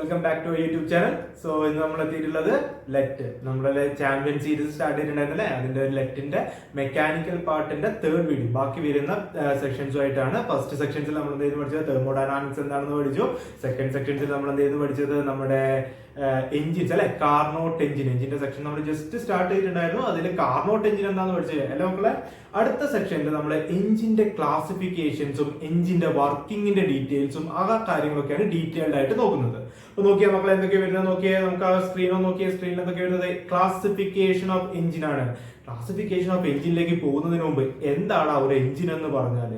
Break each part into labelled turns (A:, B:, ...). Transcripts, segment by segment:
A: Welcome back to YouTube channel so ഇന്ന് നമ്മൾ എത്തിയിട്ടുള്ളത് ലെറ്റ് നമ്മുടെ ചാമ്പ്യൻ സീരീസ് സ്റ്റാർട്ട് ചെയ്തിട്ടുണ്ടായിരുന്നല്ലേ? അതിന്റെ ഒരു ലെറ്റിന്റെ മെക്കാനിക്കൽ പാർട്ടിന്റെ തേർഡ് വീഡിയോ ബാക്കി വരുന്ന സെക്ഷൻസും ആയിട്ടാണ്. ഫസ്റ്റ് സെക്ഷൻസിൽ നമ്മൾ എന്ത് ചെയ്ത് പഠിച്ചത്? തെർമോഡൈനാമിക്സ് എന്താണെന്ന് പഠിച്ചു. സെക്കൻഡ് സെക്ഷൻസിൽ നമ്മൾ എന്ത് ചെയ്ത് പഠിച്ചത്? നമ്മുടെ എഞ്ചിൻസ് അല്ലെ? കാർണോട്ട് എഞ്ചിൻ എഞ്ചിന്റെ സെക്ഷൻ നമ്മൾ ജസ്റ്റ് സ്റ്റാർട്ട് ചെയ്തിട്ടുണ്ടായിരുന്നു. അതിൽ കാർണോട്ട് എഞ്ചിൻ എന്താണെന്ന് പഠിച്ചത് അല്ലെ മക്കളെ? അടുത്ത സെക്ഷനിൽ നമ്മൾ എഞ്ചിന്റെ ക്ലാസിഫിക്കേഷൻസും എഞ്ചിന്റെ വർക്കിംഗിന്റെ ഡീറ്റെയിൽസും ആ കാര്യങ്ങളൊക്കെയാണ് ഡീറ്റെയിൽഡ് ആയിട്ട് നോക്കുന്നത്. അപ്പൊ നോക്കിയാൽ മക്കളെ എന്തൊക്കെ വരുന്നത് നോക്കിയേ? നമുക്ക് ആ സ്ക്രീനോ നോക്കിയ. സ്ക്രീനിൽ എന്തൊക്കെ വരുന്നത്? ക്ലാസിഫിക്കേഷൻ ഓഫ് എഞ്ചിൻ ആണ്. ക്ലാസിഫിക്കേഷൻ ഓഫ് എഞ്ചിനിലേക്ക് പോകുന്നതിന് മുമ്പ് എന്താണ് ആ ഒരു എഞ്ചിൻ എന്ന് പറഞ്ഞാൽ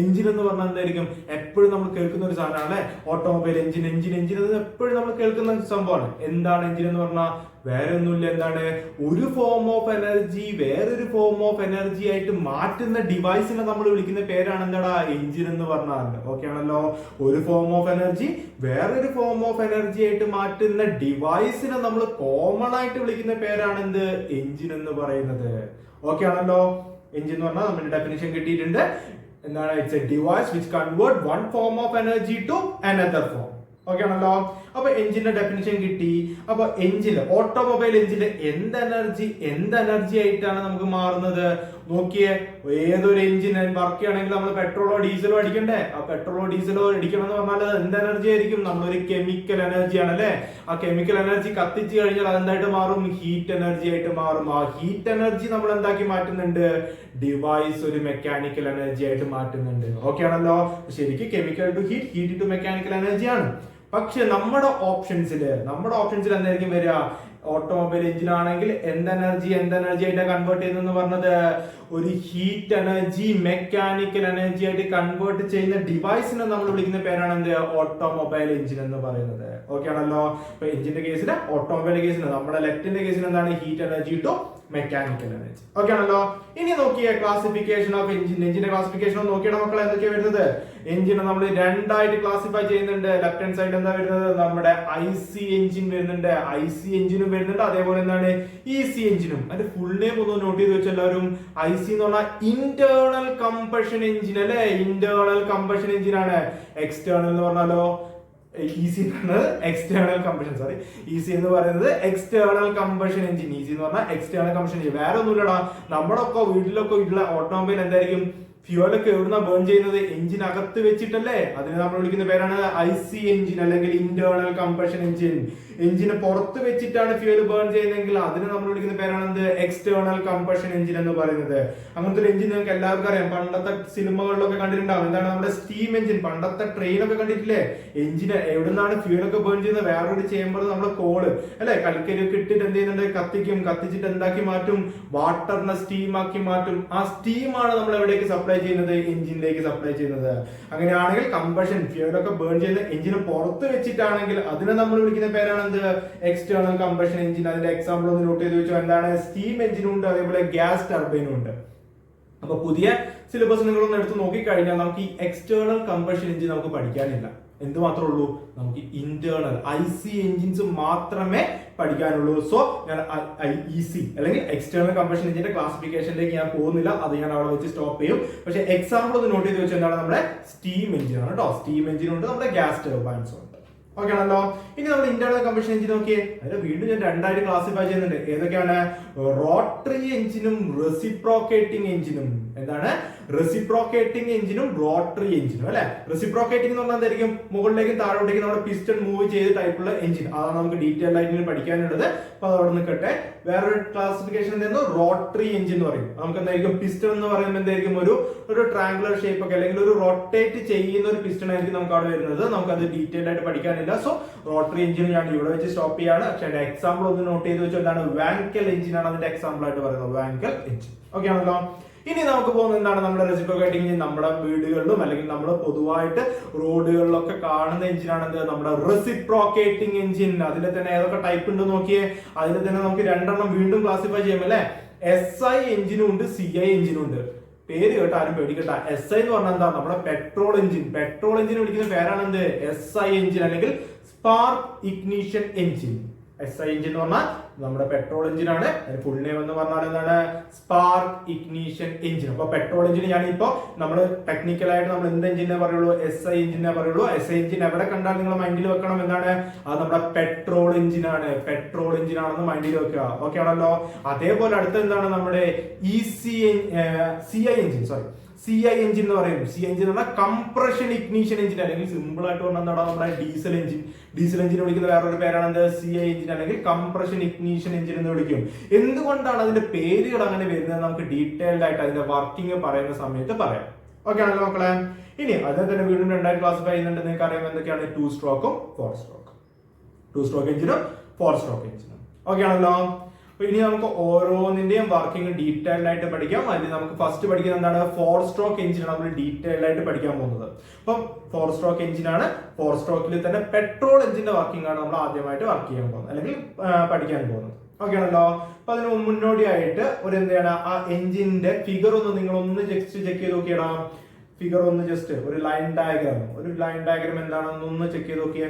A: എഞ്ചിൻ എന്ന് പറഞ്ഞാൽ എന്തായിരിക്കും? എപ്പോഴും നമ്മൾ കേൾക്കുന്ന ഒരു സാധനമാണ് അല്ലെ ഓട്ടോമൊബൈൽ എഞ്ചിൻ എഞ്ചിൻ എഞ്ചിൻ അത് എപ്പോഴും നമ്മൾ കേൾക്കുന്ന സംഭവമാണ്. എന്താണ് എഞ്ചിൻ എന്ന് പറഞ്ഞാൽ? വേറെ ഒന്നുമില്ല എന്താണ്? ഒരു ഫോം ഓഫ് എനർജി വേറൊരു ഫോം ഓഫ് എനർജി ആയിട്ട് മാറ്റുന്ന ഡിവൈസിനെ നമ്മൾ വിളിക്കുന്ന പേരാണ് എന്താടാ? എഞ്ചിൻ എന്ന് പറഞ്ഞാൽ. ഓക്കെ ആണല്ലോ? ഒരു ഫോം ഓഫ് എനർജി വേറൊരു ഫോം ഓഫ് എനർജി ആയിട്ട് മാറ്റുന്ന ഡിവൈസിനെ നമ്മൾ കോമൺ ആയിട്ട് വിളിക്കുന്ന പേരാണ് എന്ത്? എഞ്ചിൻ എന്ന് പറയുന്നത്. ഓക്കെ ആണല്ലോ? എഞ്ചിൻ എന്ന് പറഞ്ഞാൽ നമ്മുടെ ഡെഫിനേഷൻ കിട്ടിയിട്ടുണ്ട്. എന്താണ്? It's a device which convert one form of energy to another form okay ആണല്ലോ? അപ്പൊ എഞ്ചിന്റെ ഡെഫിനിഷൻ കിട്ടി. അപ്പൊ എഞ്ചിന് ഓട്ടോമൊബൈൽ എഞ്ചിന് എന്ത് എനർജി എന്ത് എനർജി ആയിട്ടാണ് നമുക്ക് മാറുന്നത്? നോക്കിയേ ഏതൊരു എഞ്ചിൻ വർക്ക് ചെയ്യണമെങ്കിൽ നമ്മൾ പെട്രോളോ ഡീസലോ അടിക്കണ്ടേ? ആ പെട്രോളോ ഡീസലോ അടിക്കണം എന്ന് പറഞ്ഞാൽ എന്ത് എനർജി ആയിരിക്കും? നമ്മളൊരു കെമിക്കൽ എനർജി ആണല്ലേ? ആ കെമിക്കൽ എനർജി കത്തിച്ച് കഴിഞ്ഞാൽ അതെന്തായിട്ട് മാറും? ഹീറ്റ് എനർജി ആയിട്ട് മാറും. ആ ഹീറ്റ് എനർജി നമ്മൾ എന്താക്കി മാറ്റുന്നുണ്ട്? ഡിവൈസ് ഒരു മെക്കാനിക്കൽ എനർജി ആയിട്ട് മാറ്റുന്നുണ്ട്. ഓക്കെ ആണല്ലോ? ശരിക്കും chemical to heat heat to mechanical energy ആണ്. പക്ഷെ നമ്മുടെ ഓപ്ഷൻസിൽ നമ്മുടെ ഓപ്ഷൻസിൽ എന്തായിരിക്കും വരിക? ഓട്ടോമൊബൈൽ എഞ്ചിൻ ആണെങ്കിൽ എന്ത് എനർജി എന്ത് എനർജി ആയിട്ട് കൺവേർട്ട് ചെയ്യുന്നു പറഞ്ഞത്? ഒരു ഹീറ്റ് എനർജി മെക്കാനിക്കൽ എനർജി ആയിട്ട് കൺവേർട്ട് ചെയ്യുന്ന ഡിവൈസിനെ നമ്മൾ വിളിക്കുന്ന പേരാണ് എന്ത്? ഓട്ടോമൊബൈൽ എഞ്ചിൻ എന്ന് പറയുന്നത്. ഓക്കെ ആണല്ലോ? ഇപ്പൊ എഞ്ചിന്റെ കേസിൽ ഓട്ടോമൊബൈൽ കേസിൽ നമ്മുടെ ലെഫ്റ്റിന്റെ കേസിൽ എന്താണ്? Heat energy to mechanical energy okay ആണല്ലോ? ഇനി നോക്കിയ ക്ലാസിഫിക്കേഷൻ ഓഫ് എഞ്ചിൻ എഞ്ചിന്റെ ക്ലാസിഫിക്കേഷൻ നോക്കിയാണ് മക്കൾ എന്തൊക്കെയാണ് വരുന്നത്? എഞ്ചിനെ നമ്മൾ രണ്ടായിട്ട് ക്ലാസിഫൈ ചെയ്യുന്നുണ്ട്. ലെഫ്റ്റ് ഹാൻഡ് സൈഡ് എന്താ വരുന്നത്? നമ്മുടെ ഐ സി എഞ്ചിൻ വരുന്നുണ്ട്. ഐ സി എഞ്ചിനും വരുന്നുണ്ട്. അതേപോലെ എന്താണ്? ഇ സി എഞ്ചിനും അതിന്റെ ഫുൾ നെയിം ഒന്ന് നോട്ട് ചെയ്ത് വെച്ച എല്ലാവരും. ഐ സി എന്ന് പറഞ്ഞാൽ ഇന്റേണൽ കമ്പഷൻ എഞ്ചിൻ അല്ലെ? ഇന്റേണൽ കമ്പഷൻ എഞ്ചിൻ ആണ്. എക്സ്റ്റേണൽ എന്ന് പറഞ്ഞാലോ ഇ എന്ന് പറയുന്നത് എക്സ്റ്റേണൽ കമ്പഷൻ സോറി ഈസി എന്ന് പറയുന്നത് എക്സ്റ്റേണൽ കമ്പഷൻ എഞ്ചിൻ ഈസി എന്ന് പറഞ്ഞാൽ എക്സ്റ്റേണൽ കമ്പഷൻ എഞ്ചിൻ വേറെ ഒന്നുമില്ലടാ. നമ്മളൊക്കെ വീട്ടിലൊക്കെ ഉള്ള ഓട്ടോമൊബൈൽ എന്തായിരിക്കും? ഫ്യൂവലൊക്കെ എവിടുന്ന ബേൺ ചെയ്യുന്നത്? എഞ്ചിൻ അകത്ത് വെച്ചിട്ടല്ലേ? അതിന് നമ്മൾ വിളിക്കുന്ന പേരാണ് ഐ സി എഞ്ചിൻ അല്ലെങ്കിൽ ഇന്റേണൽ കമ്പഷൻ എഞ്ചിൻ എഞ്ചിന് പുറത്ത് വെച്ചിട്ടാണ് ഫ്യൂൽ ബേൺ ചെയ്യുന്നതെങ്കിൽ അതിന് നമ്മൾ വിളിക്കുന്ന പേരാണ് എന്ത് എക്സ്റ്റേണൽ കമ്പഷൻ എഞ്ചിൻ എന്ന് പറയുന്നത്. അങ്ങനത്തെ ഒരു എഞ്ചിൻ നിങ്ങൾക്ക് എല്ലാവർക്കും അറിയാം. പണ്ടത്തെ സിനിമകളിലൊക്കെ കണ്ടിട്ടുണ്ടാവും. എന്താണ് നമ്മുടെ സ്റ്റീം എഞ്ചിൻ പണ്ടത്തെ ട്രെയിൻ ഒക്കെ കണ്ടിട്ടില്ലേ? എഞ്ചിന് എവിടുന്നാണ് ഒക്കെ ബേൺ ചെയ്യുന്നത്? വേറൊരു ചേമ്പർ നമ്മുടെ കോൾ അല്ലെ? കൽക്കരിയൊക്കെ ഇട്ടിട്ട് എന്ത് ചെയ്യുന്നുണ്ട്? കത്തിക്കും. കത്തിച്ചിട്ട് എന്താക്കി മാറ്റും? വാട്ടറിനെ സ്റ്റീം ആക്കി മാറ്റും. ആ സ്റ്റീമാണ് നമ്മൾ എവിടേക്ക് സപ്ലൈ ചെയ്യുന്നത്? എഞ്ചിനിലേക്ക് സപ്ലൈ ചെയ്യുന്നത്. അങ്ങനെയാണെങ്കിൽ കമ്പഷൻ ഫ്യൂലൊക്കെ ബേൺ ചെയ്യുന്ന എഞ്ചിന് പുറത്ത് വെച്ചിട്ടാണെങ്കിൽ അതിനെ നമ്മൾ വിളിക്കുന്ന പേരാണ് എന്ത് എക്സ്റ്റേണൽ കമ്പഷൻ എഞ്ചിൻ അതിന്റെ എക്സാമ്പിൾ ഒന്ന് നോട്ട് ചെയ്ത് വെച്ചാൽ എന്താണ്? സ്റ്റീം എഞ്ചിനും ഉണ്ട് അതേപോലെ ഗ്യാസ് ടർബൈനും ഉണ്ട്. അപ്പൊ പുതിയ സിലബസ് നിങ്ങളൊന്ന് എടുത്ത് നോക്കിക്കഴിഞ്ഞാൽ നമുക്ക് ഈ എക്സ്റ്റേണൽ കമ്പഷൻ എഞ്ചിൻ നമുക്ക് പഠിക്കാനില്ല. എന്ത് മാത്രമേ ഉള്ളൂ? നമുക്ക് ഇന്റേണൽ ഐ സി എഞ്ചിൻസ് മാത്രമേ പഠിക്കാനുള്ളൂ. സോ ഞാൻ ഇ സി അല്ലെങ്കിൽ എക്സ്റ്റേണൽ കമ്പഷൻ എഞ്ചിന്റെ ക്ലാസിഫിക്കേഷനിലേക്ക് ഞാൻ പോകുന്നില്ല. അത് ഞാൻ അവിടെ വെച്ച് സ്റ്റോപ്പ് ചെയ്യും. പക്ഷെ എക്സാമ്പിൾ ഒന്ന് നോട്ട് ചെയ്ത് വെച്ചാൽ എന്താണ് നമ്മുടെ സ്റ്റീം എഞ്ചിൻ ആണ് കേട്ടോ സ്റ്റീം എഞ്ചിൻ ഉണ്ട് നമ്മുടെ ഗ്യാസ് ടർബൈൻസ് ഓക്കെ ആണല്ലോ ഇനി നമ്മൾ ഇന്റേണൽ കമ്പഷൻ എഞ്ചിൻ നോക്കിയേ. അതിൽ വീണ്ടും ഞാൻ രണ്ടായിട്ട് ക്ലാസിഫൈ ചെയ്യുന്നുണ്ട്. ഏതൊക്കെയാണ്? റോട്ടറി എഞ്ചിനും റെസിപ്രോക്കേറ്റിംഗ് എഞ്ചിനും എന്താണ്? റെസിപ്രോക്കേറ്റിംഗ് എഞ്ചിനും റോട്ടറി എഞ്ചിനും അല്ലെ? റെസിപ്രോക്കേറ്റിംഗ് എന്ന് പറഞ്ഞാൽ എന്തായിരിക്കും? മുകളിലേക്കും താഴോട്ടേക്ക് നമ്മുടെ പിസ്റ്റൺ മൂവ് ചെയ്ത ടൈപ്പുള്ള എഞ്ചിൻ അതാണ് നമുക്ക് ഡീറ്റെയിൽ ആയിട്ട് പഠിക്കാനുള്ളത്. അപ്പൊ അതവിടെ നിൽക്കട്ടെ. വേറൊരു ക്ലാസിഫിക്കേഷൻ എന്തായിരുന്നു? റോട്ടറി എഞ്ചിൻ എന്ന് പറയും. നമുക്ക് എന്തായിരിക്കും? പിസ്റ്റൺ എന്ന് പറയുമ്പോൾ എന്തായിരിക്കും? ഒരു ഒരു ട്രാങ്കുലർ ഷേപ്പ് ഒക്കെ അല്ലെങ്കിൽ ഒരു റൊട്ടേറ്റ് ചെയ്യുന്ന ഒരു പിസ്റ്റൺ ആയിരിക്കും നമുക്ക് അവിടെ വരുന്നത്. നമുക്ക് അത് ഡീറ്റെയിൽ ആയിട്ട് പഠിക്കാനില്ല. സോ റോട്ടറി എഞ്ചിൻ ഞാൻ ഇവിടെ വെച്ച് സ്റ്റോപ്പ് ചെയ്യാണ്. പക്ഷേ അതിന്റെ എക്സാമ്പിൾ ഒന്ന് നോട്ട് ചെയ്ത് വെച്ചാൽ എന്താണ്? വാങ്കൽ എഞ്ചിൻ ആണ് അതിന്റെ എക്സാമ്പിൾ ആയിട്ട് പറയുന്നത്. വാങ്കൽ എഞ്ചിൻ ഓക്കെ ആണല്ലോ? ഇനി നമുക്ക് പോകുന്നത് എന്താണ്? നമ്മുടെ റെസിപ്രോക്കേറ്റിംഗ് എഞ്ചിൻ നമ്മുടെ വീടുകളിലും അല്ലെങ്കിൽ നമ്മൾ പൊതുവായിട്ട് റോഡുകളിലൊക്കെ കാണുന്ന എഞ്ചിനാണ് എന്ത്? നമ്മുടെ റെസിപ്രോക്കേറ്റിംഗ് എഞ്ചിൻ അതിൽ തന്നെ ഏതൊക്കെ ടൈപ്പ് ഉണ്ട് നോക്കിയേ? അതിൽ തന്നെ നമുക്ക് രണ്ടെണ്ണം വീണ്ടും ക്ലാസിഫൈ ചെയ്യാം അല്ലെ? എസ് ഐ എഞ്ചിനും ഉണ്ട് സി ഐ എഞ്ചിനും ഉണ്ട്. പേര് കേട്ടോ ആരും പേടിക്കട്ട എസ് ഐ എന്ന് പറഞ്ഞാൽ എന്താ? നമ്മുടെ പെട്രോൾ എഞ്ചിൻ പെട്രോൾ എഞ്ചിന് വിളിക്കുന്ന പേരാണ് എന്ത്? എസ് ഐ എഞ്ചിൻ അല്ലെങ്കിൽ spark ignition engine S I engine എന്ന് പറഞ്ഞാൽ നമ്മുടെ പെട്രോൾ എഞ്ചിൻ ആണ്. അതിന് ഫുൾ നെയിം എന്ന് പറഞ്ഞാൽ എന്താണ്? സ്പാർക്ക് ഇഗ്നീഷൻ എഞ്ചിൻ അപ്പൊ പെട്രോൾ എഞ്ചിൻ ഞാൻ ഇപ്പോ നമ്മൾ ടെക്നിക്കലായിട്ട് നമ്മൾ എന്ത് എഞ്ചിനെ പറയുള്ളൂ? എസ് ഐ എഞ്ചിനെ പറയുള്ളൂ. എസ് ഐ എഞ്ചിൻ എവിടെ കണ്ടാൽ നിങ്ങൾ മൈൻഡിൽ വെക്കണം എന്താണ് അത് നമ്മുടെ പെട്രോൾ എഞ്ചിൻ ആണ്. പെട്രോൾ എഞ്ചിൻ ആണെന്ന് മൈൻഡിൽ വെക്കുക. ഓക്കെ ആണല്ലോ? അതേപോലെ അടുത്ത എന്താണ്? നമ്മുടെ E C C I engine sorry C I engine എന്ന് പറയും. സി എഞ്ചിൻ എന്ന് പറഞ്ഞാൽ കംപ്രഷൻ ഇഗ്നീഷൻ എഞ്ചിൻ അല്ലെങ്കിൽ സിമ്പിൾ ആയിട്ട് പറഞ്ഞാൽ എന്താണ് നമ്മുടെ ഡീസൽ എഞ്ചിൻ ഡീസൽ എഞ്ചിൻ വിളിക്കുന്ന വേറൊരു പേരാണ് എന്ത് സി ഐ എഞ്ചിൻ അല്ലെങ്കിൽ കംപ്രഷൻ ഇഗ്നീഷൻ എഞ്ചിൻ എന്ന് വിളിക്കും. എന്തുകൊണ്ടാണ് അതിന്റെ പേരുകൾ അങ്ങനെ വരുന്നത്? നമുക്ക് ഡീറ്റെയിൽഡ് ആയിട്ട് അതിന്റെ വർക്കിംഗ് പറയുന്ന സമയത്ത് പറയാം. ഓക്കെ ആണല്ലോ മക്കളെ? ഇനി അതിനെ തന്നെ വീണ്ടും രണ്ടായി ക്ലാസിഫൈ ചെയ്യുന്നുണ്ട്. നിങ്ങൾക്ക് അറിയാം എന്തൊക്കെയാണ്? ടു സ്ട്രോക്കും ഫോർ സ്ട്രോക്കും ടു സ്ട്രോക്ക് എഞ്ചിനും ഫോർ സ്ട്രോക്ക് എഞ്ചിനും ഓക്കെ ആണല്ലോ? അപ്പൊ ഇനി നമുക്ക് ഓരോന്നിന്റെയും വർക്കിംഗ് ഡീറ്റെയിൽഡ് ആയിട്ട് പഠിക്കാം. അതിന് നമുക്ക് ഫസ്റ്റ് പഠിക്കുന്നത് എന്താണ്? ഫോർ സ്ട്രോക്ക് എഞ്ചിൻ നമ്മൾ ഡീറ്റെയിൽഡ് ആയിട്ട് പഠിക്കാൻ പോകുന്നത്. അപ്പം ഫോർ സ്ട്രോക്ക് എഞ്ചിൻ ആണ്. ഫോർ സ്ട്രോക്കിൽ തന്നെ പെട്രോൾ എഞ്ചിന്റെ വർക്കിംഗ് ആണ് നമ്മൾ ആദ്യമായിട്ട് വർക്ക് ചെയ്യാൻ പോകുന്നത്. അല്ലെങ്കിൽ പഠിക്കാൻ പോകുന്നത്. ഓക്കെ ആണല്ലോ? അപ്പൊ അതിന് മുന്നോടിയായിട്ട് ഒരു എന്താണ്? ആ എഞ്ചിന്റെ ഫിഗർ ഒന്ന് നിങ്ങൾ ഒന്ന് ജസ്റ്റ് ചെക്ക് ചെയ്ത് നോക്കിയിടാം. ഫിഗർ ഒന്ന് ജസ്റ്റ് ഒരു ലൈൻ ഡയഗ്രാം ഒരു ലൈൻ ഡയഗ്രാം എന്താണെന്ന് ഒന്ന് ചെക്ക് ചെയ്ത് നോക്കിയേ.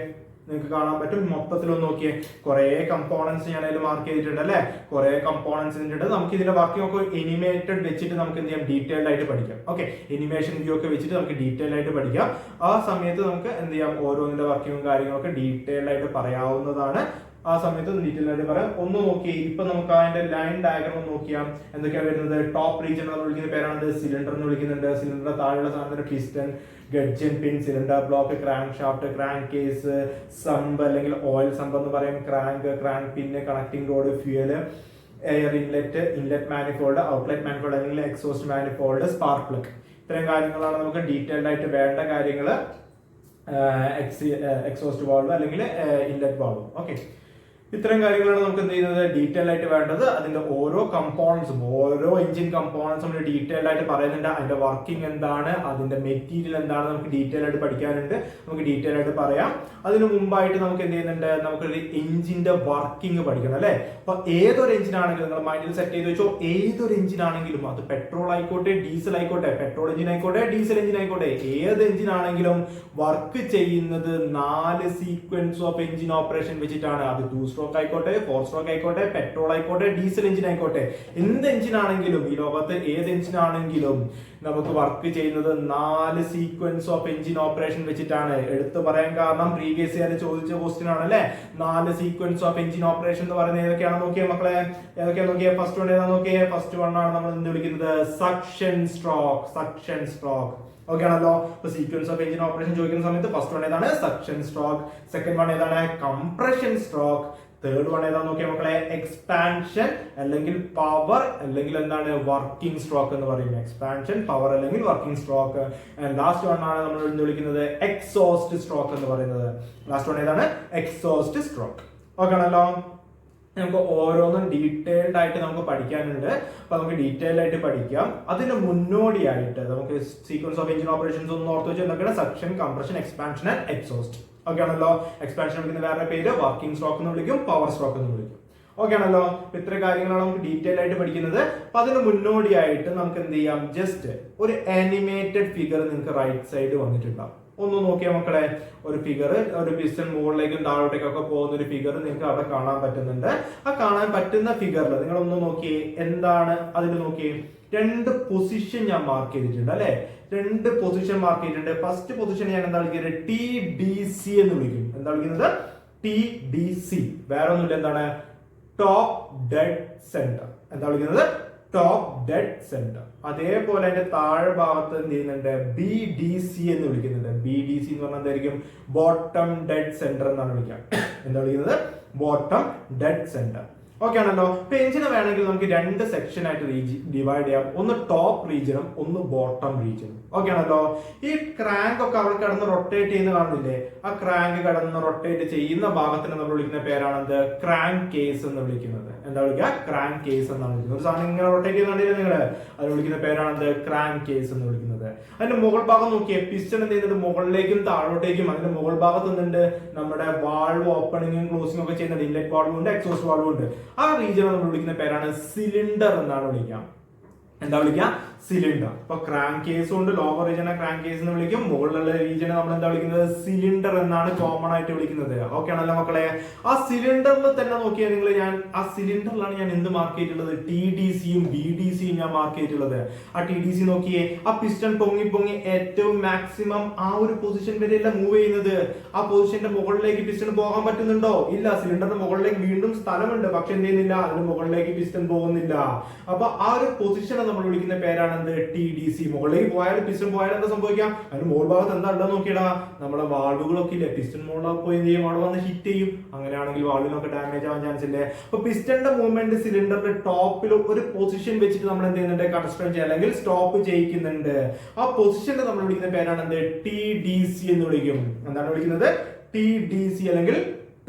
A: നിങ്ങൾക്ക് കാണാൻ പറ്റും. മൊത്തത്തിൽ ഒന്ന് നോക്കിയേ. കുറേ കമ്പോണൻസ് ഞാൻ അതിൽ മാർക്ക് ചെയ്തിട്ടുണ്ട് അല്ലേ? കുറേ കമ്പോണൻസ് ഉണ്ട്. നമുക്ക് ഇതിന്റെ ബാക്കി നമുക്ക് എനിമേറ്റഡ് വെച്ചിട്ട് നമുക്ക് എന്ത് ചെയ്യാം? ഡീറ്റെയിൽഡ് ആയിട്ട് പഠിക്കാം. ഓക്കെ എനിമേഷൻ വ്യൂ ഒക്കെ വെച്ചിട്ട് നമുക്ക് ഡീറ്റെയിൽഡ് ആയിട്ട് പഠിക്കാം. ആ സമയത്ത് നമുക്ക് എന്ത് ചെയ്യാം? ഓരോന്നിന്റെ വർക്കിങ്ങും കാര്യങ്ങളൊക്കെ ഡീറ്റെയിൽഡ് ആയിട്ട് പറയാവുന്നതാണ്. ആ സമയത്ത് ഡീറ്റെയിൽ ആയിട്ട് പറയാം. ഒന്ന് നോക്കി ഇപ്പൊ നമുക്ക് അതിന്റെ ലൈൻ ഡയഗ്രം ഒന്ന് നോക്കിയാൽ എന്തൊക്കെയാണ് വരുന്നത്? ടോപ്പ് റീജിയൻ എന്ന് വിളിക്കുന്ന പേരാണ്. സിലിണ്ടർ എന്ന് വിളിക്കുന്നുണ്ട്. സിലിണ്ടറിന്റെ താഴെയുള്ള സാധനത്തിന്റെ piston gudgeon pin cylinder block crank shaft crank case sump അല്ലെങ്കിൽ ഓയിൽ സമ്പ് എന്ന് പറയും. ക്രാങ്ക് ക്രാങ്ക് പിന്നെ connecting rod fuel air inlet inlet manifold outlet manifold അല്ലെങ്കിൽ എക്സോസ്റ്റ് മാനിഫോൾഡ് സ്പാർക്ക് പ്ലഗ് ഇത്രയും കാര്യങ്ങളാണ് നമുക്ക് ഡീറ്റെയിൽഡ് ആയിട്ട് വേണ്ട കാര്യങ്ങൾ എക്സോസ്റ്റ് വാൾവ് അല്ലെങ്കിൽ ഇൻലെറ്റ് വാൾവ് ഓക്കെ ഇത്തരം കാര്യങ്ങളാണ് നമുക്ക് എന്ത് ചെയ്യുന്നത്? ഡീറ്റെയിൽ ആയിട്ട് വേണ്ടത് അതിന്റെ ഓരോ കമ്പോണൻസും ഓരോ എഞ്ചിൻ കമ്പോണൻസും നമ്മൾ ഡീറ്റെയിൽ ആയിട്ട് പറയുന്നുണ്ട്. അതിന്റെ വർക്കിംഗ് എന്താണ്? അതിന്റെ മെറ്റീരിയൽ എന്താണ്? നമുക്ക് ഡീറ്റെയിൽ ആയിട്ട് പഠിക്കാനുണ്ട്. നമുക്ക് ഡീറ്റെയിൽ ആയിട്ട് പറയാം. അതിനു മുമ്പായിട്ട് നമുക്ക് എന്ത് ചെയ്യുന്നുണ്ട്? നമുക്കൊരു എഞ്ചിന്റെ വർക്കിംഗ് പഠിക്കണം അല്ലെ? അപ്പൊ ഏതൊരു എഞ്ചിൻ ആണെങ്കിലും നിങ്ങൾ മൈൻഡിൽ സെറ്റ് ചെയ്ത് വെച്ചോ ഏതൊരു എഞ്ചിൻ ആണെങ്കിലും അത് പെട്രോൾ ആയിക്കോട്ടെ ഡീസൽ ആയിക്കോട്ടെ പെട്രോൾ എഞ്ചിൻ ആയിക്കോട്ടെ ഡീസൽ എഞ്ചിൻ ആയിക്കോട്ടെ ഏത് എഞ്ചിൻ ആണെങ്കിലും വർക്ക് ചെയ്യുന്നത് നാല് സീക്വൻസ് ഓഫ് എഞ്ചിൻ ഓപ്പറേഷൻ വെച്ചിട്ടാണ്. അത് ടു ആയിക്കോട്ടെ ഫോർ സ്ട്രോക്ക് ആയിക്കോട്ടെ പെട്രോൾ ആയിക്കോട്ടെ ഡീസൽ എഞ്ചിൻ ആയിക്കോട്ടെ എന്ത് എഞ്ചിൻ ആണെങ്കിലും ഈ ലോകത്ത് ഏത് എഞ്ചിൻ ആണെങ്കിലും നമുക്ക് വർക്ക് ചെയ്യുന്നത് നാല് സീക്വൻസ് ഓഫ് എഞ്ചിൻ ഓപ്പറേഷൻ വെച്ചിട്ടാണ്. എടുത്തു പറയാൻ കാരണം പ്രീവിയസ് ഇയർ ചോദിച്ച ക്വസ്റ്റ്യൻ ആണ് അല്ലെ നാല് സീക്വൻസ് ഓഫ് എഞ്ചിൻ ഓപ്പറേഷൻ എന്ന് പറയുന്നത് ഏതൊക്കെയാണ് നോക്കിയേ മക്കളെ? ഏതൊക്കെയാണ് നോക്കിയേ? ഫസ്റ്റ് വൺ ഏതാ നോക്കിയേ? ഫസ്റ്റ് വൺ ആണ് നമ്മൾ എന്ത് വിളിക്കുന്നത് suction stroke suction stroke okay ആണല്ലോ? ഇപ്പൊ സീക്വൻസ് ഓഫ് എഞ്ചിൻ ഓപ്പറേഷൻ ചോദിക്കുന്ന സമയത്ത് ഫസ്റ്റ് വൺ ഏതാണ്? സക്ഷൻ സ്ട്രോക്ക് സെക്കൻഡ് വൺ ഏതാണ്? കംപ്രഷൻ സ്ട്രോക്ക് തേർഡ് വൺ ഏതാ നോക്കിയാൽ മക്കളെ? എക്സ്പാൻഷൻ അല്ലെങ്കിൽ പവർ അല്ലെങ്കിൽ എന്താണ്? വർക്കിംഗ് സ്ട്രോക്ക് എന്ന് പറയുന്നത്. എക്സ്പാൻഷൻ പവർ അല്ലെങ്കിൽ വർക്കിംഗ് സ്ട്രോക്ക് ലാസ്റ്റ് വൺ ആണ് നമ്മൾ എന്ത് വിളിക്കുന്നത് എക്സോസ്റ്റ് സ്ട്രോക്ക് എന്ന് പറയുന്നത്. ലാസ്റ്റ് വൺ ഏതാണ്? എക്സോസ്റ്റ് സ്ട്രോക്ക് ഓക്കെ ആണല്ലോ? നമുക്ക് ഓരോന്നും ഡീറ്റെയിൽഡ് ആയിട്ട് നമുക്ക് പഠിക്കാനുണ്ട്. അപ്പൊ നമുക്ക് ഡീറ്റെയിൽഡ് ആയിട്ട് പഠിക്കാം. അതിന് മുന്നോടിയായിട്ട് നമുക്ക് സീക്വൻസ് ഓഫ് എഞ്ചിൻ ഓപ്പറേഷൻസ് ഒന്ന് ഓർത്ത് വെച്ച് എന്തൊക്കെയാണ് suction compression expansion and exhaust okay ആണല്ലോ എക്സ്പാൻഷൻ വിളിക്കുന്ന വേറെ പേര് വർക്കിംഗ് സ്റ്റോക്ക് എന്ന് വിളിക്കും പവർ സ്റ്റോക്ക് എന്ന് വിളിക്കും. ഓക്കെ ആണല്ലോ അപ്പൊ ഇത്ര കാര്യങ്ങളാണ് നമുക്ക് ഡീറ്റെയിൽ ആയിട്ട് പഠിക്കുന്നത്. അപ്പൊ അതിന് മുന്നോടിയായിട്ട് നമുക്ക് എന്ത് ചെയ്യാം? ജസ്റ്റ് ഒരു അനിമേറ്റഡ് ഫിഗർ നിങ്ങൾക്ക് റൈറ്റ് സൈഡ് വന്നിട്ടുണ്ടാവും. ഒന്ന് നോക്കിയാൽ മക്കളെ ഒരു ഫിഗർ ഒരു പിസ്റ്റൺ മുകളിലേക്കും താഴോട്ടേക്കൊക്കെ പോകുന്ന ഒരു ഫിഗർ നിങ്ങൾക്ക് അവിടെ കാണാൻ പറ്റുന്നുണ്ട്. ആ കാണാൻ പറ്റുന്ന ഫിഗറിൽ നിങ്ങൾ ഒന്ന് നോക്കിയേ എന്താണ് അതിൽ നോക്കിയേ രണ്ട് പൊസിഷൻ ഞാൻ മാർക്ക് ചെയ്തിട്ടുണ്ട് അല്ലെ? രണ്ട് പൊസിഷൻ മാർക്ക് ചെയ്തിട്ടുണ്ട്. ഫസ്റ്റ് പൊസിഷൻ ഞാൻ എന്താ വിളിക്കുന്നത് ടി ഡി സി എന്ന് വിളിക്കും. എന്താ വിളിക്കുന്നത്? ടി ഡി സി വേറെ ഒന്നുമില്ല എന്താണ്? ടോപ്പ് ഡെഡ് സെന്റർ എന്താ വിളിക്കുന്നത്? ടോപ്പ് ഡെഡ് സെന്റർ അതേപോലെ അതിന്റെ താഴെ ഭാഗത്ത് എന്ത് ചെയ്യുന്നുണ്ട്? ബി ഡി സി എന്ന് വിളിക്കുന്നുണ്ട്. ബി ഡി സി എന്ന് പറഞ്ഞാൽ എന്തായിരിക്കും? ബോട്ടം ഡെഡ് സെന്റർ എന്നാണ് വിളിക്കുക. എന്താ വിളിക്കുന്നത്? ബോട്ടം ഡെഡ് സെന്റർ ഓക്കെ ആണല്ലോ. ഇപ്പൊ എഞ്ചിന് വേണമെങ്കിൽ നമുക്ക് രണ്ട് സെക്ഷൻ ആയിട്ട് ഡിവൈഡ് ചെയ്യാം. ഒന്ന് ടോപ്പ് റീജിയനും ഒന്ന് ബോട്ടം റീജിയനും ഓക്കെ ആണല്ലോ. ഈ ക്രാങ്ക് ഒക്കെ അവിടെ കിടന്ന് റൊട്ടേറ്റ് ചെയ്യുന്ന കാണുന്നില്ലേ? ആ ക്രാങ്ക് കിടന്ന് റൊട്ടേറ്റ് ചെയ്യുന്ന ഭാഗത്തിന് നമ്മൾ വിളിക്കുന്ന പേരാണ് എന്ത്? ക്രാങ്ക് കേസ് എന്ന് വിളിക്കുന്നത്. എന്താ വിളിക്കുക? ക്രാങ്ക് കേസ് എന്നാണ് വിളിക്കുന്നത്. ഒരു സാധനം ഇങ്ങനെ റൊട്ടേറ്റ് ചെയ്യുന്നുണ്ടെങ്കിൽ നിങ്ങൾ അത് വിളിക്കുന്ന പേരാണ് ക്രാങ്ക് കേസ് എന്ന് വിളിക്കുന്നത്. അതിന്റെ മുകൾ ഭാഗം നോക്കിയേ പിസ്റ്റൺ എന്ത് ചെയ്യുന്നത് മുകളിലേക്കും താഴോട്ടേക്കും അതിന്റെ മുകൾ ഭാഗത്ത് നിന്നുണ്ട് നമ്മുടെ വാൾവ് ഓപ്പണിങ്ങും ക്ലോസിംഗും ഒക്കെ ചെയ്യുന്നുണ്ട്. ഇൻലെറ്റ് വാൾവ് ഉണ്ട് എക്സോസ്റ്റ് വാൾവ് ഉണ്ട്. ആ റീജിയൻ നമ്മൾ വിളിക്കുന്ന പേരാണ് സിലിണ്ടർ എന്നാണ് വിളിക്കാം എന്താ വിളിക്കുക? സിലിണ്ടർ ഇപ്പൊ ക്രാങ്ക് കേസ് കൊണ്ട് ലോവർ റീജിയനെ ക്രാങ്ക് കേസ് എന്ന് വിളിക്കും. മുകളിലുള്ള റീജിയനെ നമ്മൾ എന്താ വിളിക്കുന്നത്? സിലിണ്ടർ എന്നാണ് കോമൺ ആയിട്ട് വിളിക്കുന്നത്. ഓക്കെ ആണല്ലോ മക്കളെ? ആ സിലിണ്ടറിൽ തന്നെ നോക്കിയാൽ നിങ്ങൾ ഞാൻ ആ സിലിണ്ടറിലാണ് ഞാൻ എന്ത് മാർക്ക് ചെയ്തിട്ടുള്ളത്? ടി ഡി സിയും ബി ഡി സിയും ഞാൻ മാർക്ക് ചെയ്തിട്ടുള്ളത്. ആ ടി ഡി സി നോക്കിയേ ആ പിസ്റ്റൺ പൊങ്ങി പൊങ്ങി ഏറ്റവും മാക്സിമം ആ ഒരു പൊസിഷൻ വരെയല്ല മൂവ് ചെയ്യുന്നത്. ആ പൊസിഷന്റെ മുകളിലേക്ക് പിസ്റ്റൺ പോകാൻ പറ്റുന്നുണ്ടോ? ഇല്ല സിലിണ്ടറിന്റെ മുകളിലേക്ക് വീണ്ടും സ്ഥലമുണ്ട് പക്ഷെ എന്ത് ചെയ്യുന്നില്ല അതിന് മുകളിലേക്ക് പിസ്റ്റൺ പോകുന്നില്ല. അപ്പൊ ആ ഒരു പൊസിഷനെ നമ്മൾ വിളിക്കുന്ന പേരാണ് എന്ത്? ടി ഡി സി മുകളിലേക്ക് പോയാലും പിസ്റ്റൺ പോയാലും എന്താ സംഭവിക്കാം? അതിന് മോൾ ഭാഗത്ത് എന്താ ഉണ്ടെന്ന് നോക്കിയടാ. നമ്മുടെ വാൾവുകളൊക്കെ ഇല്ലേ? പിസ്റ്റൺ മുകളിൽ പോയി എന്ത് ചെയ്യും? വന്ന് ഹിറ്റ് ചെയ്യും. അങ്ങനെയാണെങ്കിൽ വാൾവിനൊക്കെ ഡാമേജ് ആവാൻ ചാൻസ് ഇല്ലേ? അപ്പൊ പിസ്റ്റന്റെ മൂവ്മെന്റ് സിലിണ്ടറിന്റെ ടോപ്പിൽ ഒരു പൊസിഷൻ വെച്ചിട്ട് നമ്മൾ എന്ത് ചെയ്യുന്നുണ്ട്? കൺസ്ട്രക്ട് അല്ലെങ്കിൽ സ്റ്റോപ്പ് ചെയ്യിക്കുന്നുണ്ട്. ആ പൊസിഷനെ നമ്മൾ വിളിക്കുന്ന പേരാണ് എന്ത്? ടി ഡി സി എന്ന് വിളിക്കും. എന്താണ് വിളിക്കുന്നത്? ടി ഡി സി അല്ലെങ്കിൽ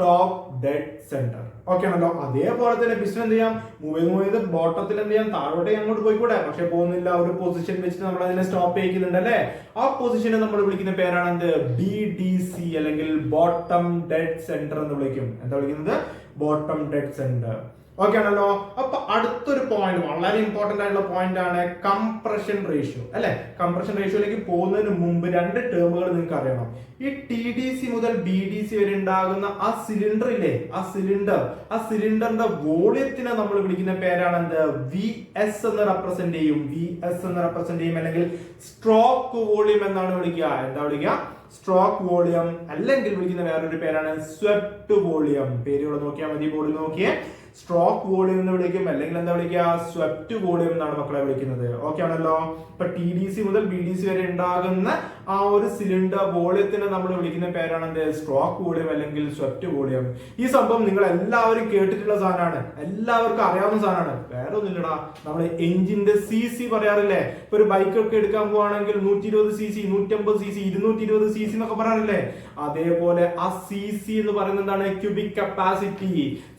A: ടോപ്പ് ഡെഡ് സെന്റർ ഓക്കെ ആണല്ലോ. അതേപോലെ തന്നെ പിസ്റ്റൺ എന്ത് ചെയ്യാം? മൂവ് മൂവ് ചെയ്ത് ബോട്ടത്തിൽ എന്ത് ചെയ്യാം? താഴോട്ടേ അങ്ങോട്ട് പോയിക്കൂടെ? പക്ഷെ പോകുന്നില്ല. ഒരു പൊസിഷൻ വെച്ചിട്ട് നമ്മൾ അതിനെ സ്റ്റോപ്പ് ചെയ്യിക്കുന്നുണ്ട് അല്ലേ? ആ പൊസിഷനെ നമ്മൾ വിളിക്കുന്ന പേരാണ് എന്ത്? ബി ഡി സി അല്ലെങ്കിൽ ബോട്ടം ഡെഡ് സെന്റർ എന്ന് വിളിക്കും. എന്താ വിളിക്കുന്നത്? ബോട്ടം ഡെഡ് സെന്റർ ഓക്കെ ആണല്ലോ. അപ്പൊ അടുത്തൊരു പോയിന്റ് വളരെ ഇമ്പോർട്ടന്റ് ആയിട്ടുള്ള പോയിന്റ് ആണ് കംപ്രഷൻ റേഷ്യോ അല്ലെ? കംപ്രഷൻ റേഷ്യോയിലേക്ക് പോകുന്നതിന് മുമ്പ് രണ്ട് ടേമുകൾ നിങ്ങൾക്ക് അറിയണം. ഈ ടി ഡി സി മുതൽ ബി ഡി സി വരെ ഉണ്ടാകുന്ന ആ സിലിണ്ടർ ഇല്ലേ? ആ സിലിണ്ടർ ആ സിലിണ്ടറിന്റെ വോളിയത്തിനെ നമ്മൾ വിളിക്കുന്ന പേരാണ് എന്ത് വി എസ് എന്ന് റെപ്രസെന്റ് ചെയ്യും. വി എസ് എന്ന് റെപ്രസെന്റ് ചെയ്യും. അല്ലെങ്കിൽ സ്ട്രോക്ക് വോളിയം എന്നാണ് വിളിക്കുക. എന്താ വിളിക്കുക? സ്ട്രോക്ക് വോളിയം അല്ലെങ്കിൽ വിളിക്കുന്ന വേറൊരു പേരാണ് സ്വെപ്റ്റ് വോളിയം പേരുകൾ നോക്കിയാൽ മതി. ബോർഡിൽ നോക്കിയേ. സ്ട്രോക്ക് വോളിയം എന്ന് വിളിക്കും അല്ലെങ്കിൽ എന്താ വിളിക്കുക? സ്വെപ്റ്റ് വോളിയം എന്നാണ് മക്കളെ വിളിക്കുന്നത്. ഓക്കെ ആണല്ലോ? ഇപ്പൊ ടി ഡി സി മുതൽ ബി ഡി സി വരെ ഉണ്ടാകുന്ന ആ ഒരു സിലിണ്ടർ വോളിയത്തിനെ നമ്മൾ വിളിക്കുന്ന പേരാണ് എന്ത് സ്ട്രോക്ക് വോളിയം അല്ലെങ്കിൽ സ്വെപ്റ്റ് വോളിയം. ഈ സംഭവം നിങ്ങൾ എല്ലാവരും കേട്ടിട്ടുള്ള സാധനമാണ്. എല്ലാവർക്കും അറിയാവുന്ന സാധനമാണ്. വേറെ ഒന്നുമില്ലടാ നമ്മൾ എഞ്ചിന്റെ സി സി പറയാറില്ലേ? ഇപ്പൊ ഒരു ബൈക്ക് ഒക്കെ എടുക്കാൻ പോവാണെങ്കിൽ നൂറ്റി ഇരുപത് സി സി നൂറ്റമ്പത് സി സി ഇരുന്നൂറ്റി ഇരുപത് സി സി എന്നൊക്കെ പറയാറില്ലേ? അതേപോലെ ആ സി സി എന്ന് പറയുന്നത് എന്താണ്? ക്യൂബിക് കപ്പാസിറ്റി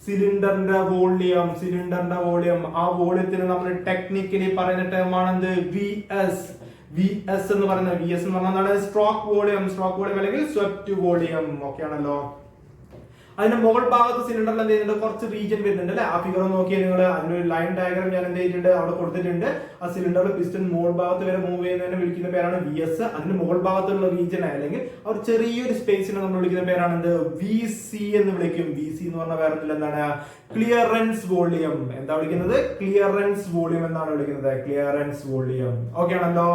A: സിലിണ്ടറിന്റെ വോളിയം സിലിണ്ടറിന്റെ വോളിയം. ആ വോളിയത്തിന് നമ്മൾ ടെക്നിക്കലി പറയുന്ന ടേമാണ് എന്ത് വി എസ് വി എസ് എന്ന് പറയുന്നത് വി എസ് എന്ന് പറഞ്ഞാൽ എന്താണ്? സ്ട്രോക്ക് വോളിയം സ്ട്രോക്ക് വോളിയം അല്ലെങ്കിൽ സ്വെപ്റ്റ് വോളിയം ഓക്കെ ആണല്ലോ. അതിന്റെ മുകൾ ഭാഗത്ത് സിലിണ്ടറിൽ എന്ത് ചെയ്യുന്നുണ്ട്? കുറച്ച് റീജൻ വരുന്നുണ്ട് അല്ലെ? ആ ഫിഗർ നോക്കിയാൽ നിങ്ങൾ അതിനൊരു ലൈൻ ഡയഗ്രാം ഞാൻ എന്ത് ചെയ്തിട്ടുണ്ട്? അവിടെ കൊടുത്തിട്ടുണ്ട്. ആ സിലിണ്ടറിൽ പിസ്റ്റൺ മുകൾ ഭാഗത്ത് വരെ മൂവ് ചെയ്യുന്നതിനെ വിളിക്കുന്ന പേരാണ് വി എസ് അതിന്റെ മുകൾ ഭാഗത്തുള്ള റീജിയൻ അല്ലെങ്കിൽ ആ ഒരു ചെറിയൊരു സ്പേസിനെ നമ്മൾ വിളിക്കുന്ന പേരാണ് എന്ത്? വി സി എന്ന് വിളിക്കും. വി സി എന്ന് പറഞ്ഞ വേറെ എന്താണ്? ക്ലിയറൻസ് വോളിയം എന്താ വിളിക്കുന്നത്? ക്ലിയറൻസ് വോളിയം എന്നാണ് വിളിക്കുന്നത്. ക്ലിയറൻസ് വോളിയം ഓക്കെ ആണല്ലോ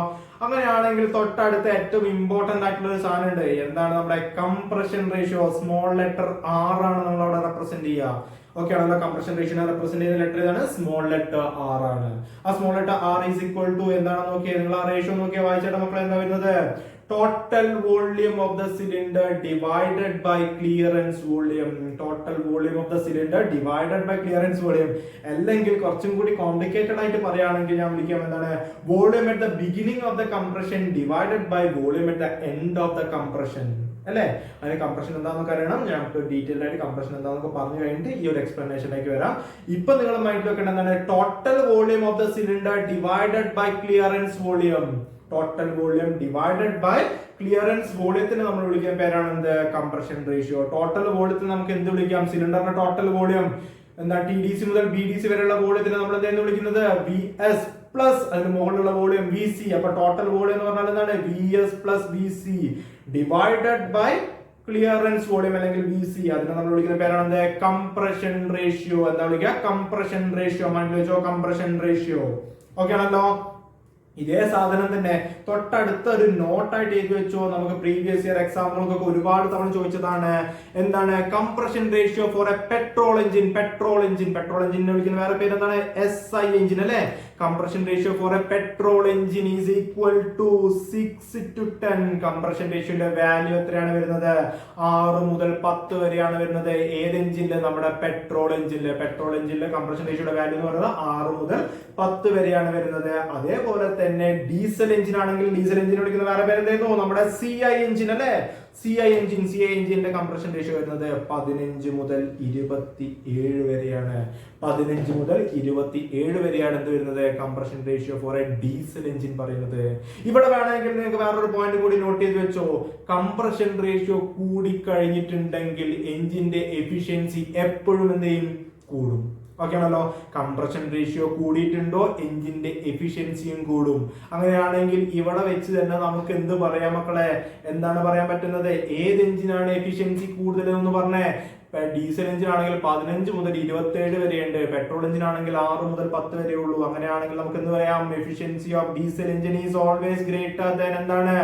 A: അങ്ങനെയാണെങ്കിൽ തൊട്ടടുത്ത ഏറ്റവും ഇമ്പോർട്ടന്റ് ആയിട്ടുള്ള ഒരു സാധനം ഉണ്ട്. എന്താണ് നമ്മുടെ compression ratio small letter R ആണ് നമ്മൾ അവിടെ റെപ്രസെന്റ് ചെയ്യുക. ഓക്കെ ആണല്ലോ? കംപ്രഷൻ റേഷ്യോ റെപ്രസെന്റ് ചെയ്യുന്ന ലെറ്റർ ഏതാണ്? സ്മോൾ ലെറ്റർ ആർ ആണ്. ആ small letter R is equal to എന്താണ്? നോക്കിയത് നിങ്ങൾ ആ റേഷ്യോ നോക്കിയാൽ വായിച്ചേട്ട മക്കൾ എന്താ വരുന്നത്? Total volume of the cylinder divided by clearance volume total volume of the cylinder divided by clearance volume അല്ലെങ്കിൽ കുറച്ചും കൂടി കോംപ്ലിക്കേറ്റഡ് ആയിട്ട് പറയുകയാണെങ്കിൽ ഞാൻ വിളിക്കാം. എന്താണ്? Volume at the beginning of the compression divided by volume at the end of the compression അല്ലേ? അതിന് കംപ്രഷൻ എന്താണെന്നൊക്കെ അറിയണം. ഞാൻ ഡീറ്റെയിൽ ആയിട്ട് കംപ്രഷൻ എന്താണെന്നൊക്കെ പറഞ്ഞു കഴിഞ്ഞിട്ട് ഈ ഒരു എക്സ്പ്ലനേഷനിലേക്ക് വരാം. ഇപ്പൊ നിങ്ങൾ മൈൻഡിൽ വെക്കേണ്ട എന്താണ്? Total volume of the cylinder divided by clearance volume total volume divided by clearance വോളിയത്തിന് നമ്മൾ വിളിക്കാൻ പേരാണ് എന്ത്? കംപ്രഷൻ റേഷ്യോ ടോട്ടൽ വോളിയത്തിന് നമുക്ക് എന്ത് വിളിക്കാം? സിലിണ്ടറിന്റെ ടോട്ടൽ വോളിയം എന്താ? ടി ഡി സി മുതൽ ബി ഡി സി വരെയുള്ള വോളിയത്തിന് നമ്മൾ എന്താ വിളിക്കുന്നത്? വി എസ് പ്ലസ് അതിന് മുകളിലുള്ള വോളിയം വി സി അപ്പൊ ടോട്ടൽ വോളിയം എന്ന് പറഞ്ഞാൽ എന്താണ്? V S plus V C divided by clearance volume അല്ലെങ്കിൽ വി സി അതിനെ നമ്മൾ വിളിക്കുന്ന പേരാണ് എന്ത്? കംപ്രഷൻ റേഷ്യോ എന്താ വിളിക്കുക? കംപ്രഷൻ റേഷ്യോ മൈൻഡ് വെച്ചോ? കംപ്രഷൻ റേഷ്യോ ഓക്കെ ആണല്ലോ? ഇതേ സാധനം തന്നെ തൊട്ടടുത്ത ഒരു നോട്ടായിട്ട് എഴുതി വെച്ചോ. നമുക്ക് പ്രീവിയസ് ഇയർ എക്സാമ്പിൾക്കൊക്കെ ഒരുപാട് തവണ ചോദിച്ചതാണ്. എന്താണ്? Compression ratio for a petrol engine petrol engine petrol എഞ്ചിനെ വിളിക്കുന്ന വേറെ പേര് എന്താണ് എസ് ഐ എഞ്ചിൻ അല്ലെ? Compression ratio for a petrol engine is equal to six to ten compression റേഷ്യോന്റെ value എത്രയാണ് വരുന്നത്? ആറ് മുതൽ പത്ത് വരെയാണ് വരുന്നത്. ഏത് എഞ്ചിനിലെ നമ്മുടെ പെട്രോൾ എഞ്ചിനിലെ പെട്രോൾ എഞ്ചിനിലെ കംപ്രഷൻ റേഷ്യോയുടെ വാല്യൂ എന്ന് പറയുന്നത് ആറ് മുതൽ പത്ത് വരെയാണ് വരുന്നത്. അതേപോലെ തന്നെ ഡീസൽ എഞ്ചിൻ ആണെങ്കിൽ ഡീസൽ എഞ്ചിൻ വിളിക്കുന്ന വേറെ പേര് എന്തായിരുന്നു നമ്മുടെ സി ഐ എഞ്ചിൻ അല്ലെ? C I engine C I എഞ്ചിന്റെ കംപ്രഷൻ റേഷ്യോ വരുന്നത് പതിനഞ്ച് മുതൽ ഇരുപത്തി ഏഴ് വരെയാണ്. പതിനഞ്ച് മുതൽ ഇരുപത്തി ഏഴ് വരെയാണ് എന്ത് വരുന്നത്? Compression ratio for a diesel engine പറയുന്നത്. ഇവിടെ വേണമെങ്കിൽ നിങ്ങൾക്ക് വേറൊരു പോയിന്റ് കൂടി നോട്ട് ചെയ്ത് വെച്ചോ. കംപ്രഷൻ റേഷ്യോ കൂടി കഴിഞ്ഞിട്ടുണ്ടെങ്കിൽ എഞ്ചിന്റെ എഫിഷ്യൻസി എപ്പോഴും എന്ത് ചെയ്യും? കൂടും. ഓക്കെ ആണല്ലോ കംപ്രഷൻ റേഷ്യോ കൂടിയിട്ടുണ്ടോ എഞ്ചിന്റെ എഫിഷ്യൻസിയും കൂടും. അങ്ങനെയാണെങ്കിൽ ഇവിടെ വെച്ച് തന്നെ നമുക്ക് എന്ത് പറയാം മക്കളെ? എന്താണ് പറയാൻ പറ്റുന്നത്? ഏത് എഞ്ചിനാണ് എഫിഷ്യൻസി കൂടുതൽ എന്ന് പറഞ്ഞേ. ഡീസൽ എഞ്ചിൻ ആണെങ്കിൽ പതിനഞ്ച് മുതൽ ഇരുപത്തി ഏഴ് വരെയുണ്ട്. പെട്രോൾ എഞ്ചിൻ ആണെങ്കിൽ ആറ് മുതൽ പത്ത് വരെ ഉള്ളൂ. അങ്ങനെയാണെങ്കിൽ നമുക്ക് എന്ത് പറയാം? Efficiency of diesel engine is always greater than എന്താണ്?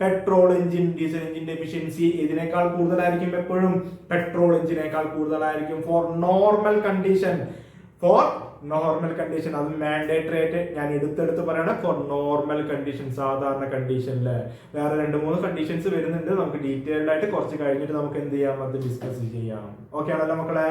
A: പെട്രോൾ എഞ്ചിൻ ഡീസൽ എഞ്ചിന്റെ എഫിഷ്യൻസി ഇതിനേക്കാൾ കൂടുതലായിരിക്കും എപ്പോഴും? പെട്രോൾ എഞ്ചിനേക്കാൾ കൂടുതലായിരിക്കും. For normal condition for normal condition അത് മാൻഡേറ്ററി ആയിട്ട് ഞാൻ എടുത്തെടുത്ത് പറയണ ഫോർ നോർമൽ കണ്ടീഷൻ സാധാരണ കണ്ടീഷനിൽ വേറെ രണ്ട് മൂന്ന് കണ്ടീഷൻസ് വരുന്നുണ്ട്. നമുക്ക് ഡീറ്റെയിൽഡ് ആയിട്ട് കുറച്ച് കഴിഞ്ഞിട്ട് നമുക്ക് എന്ത് ചെയ്യാം? അത് ഡിസ്കസ് ചെയ്യാം. ഓക്കെ ആണല്ലോ മക്കളെ?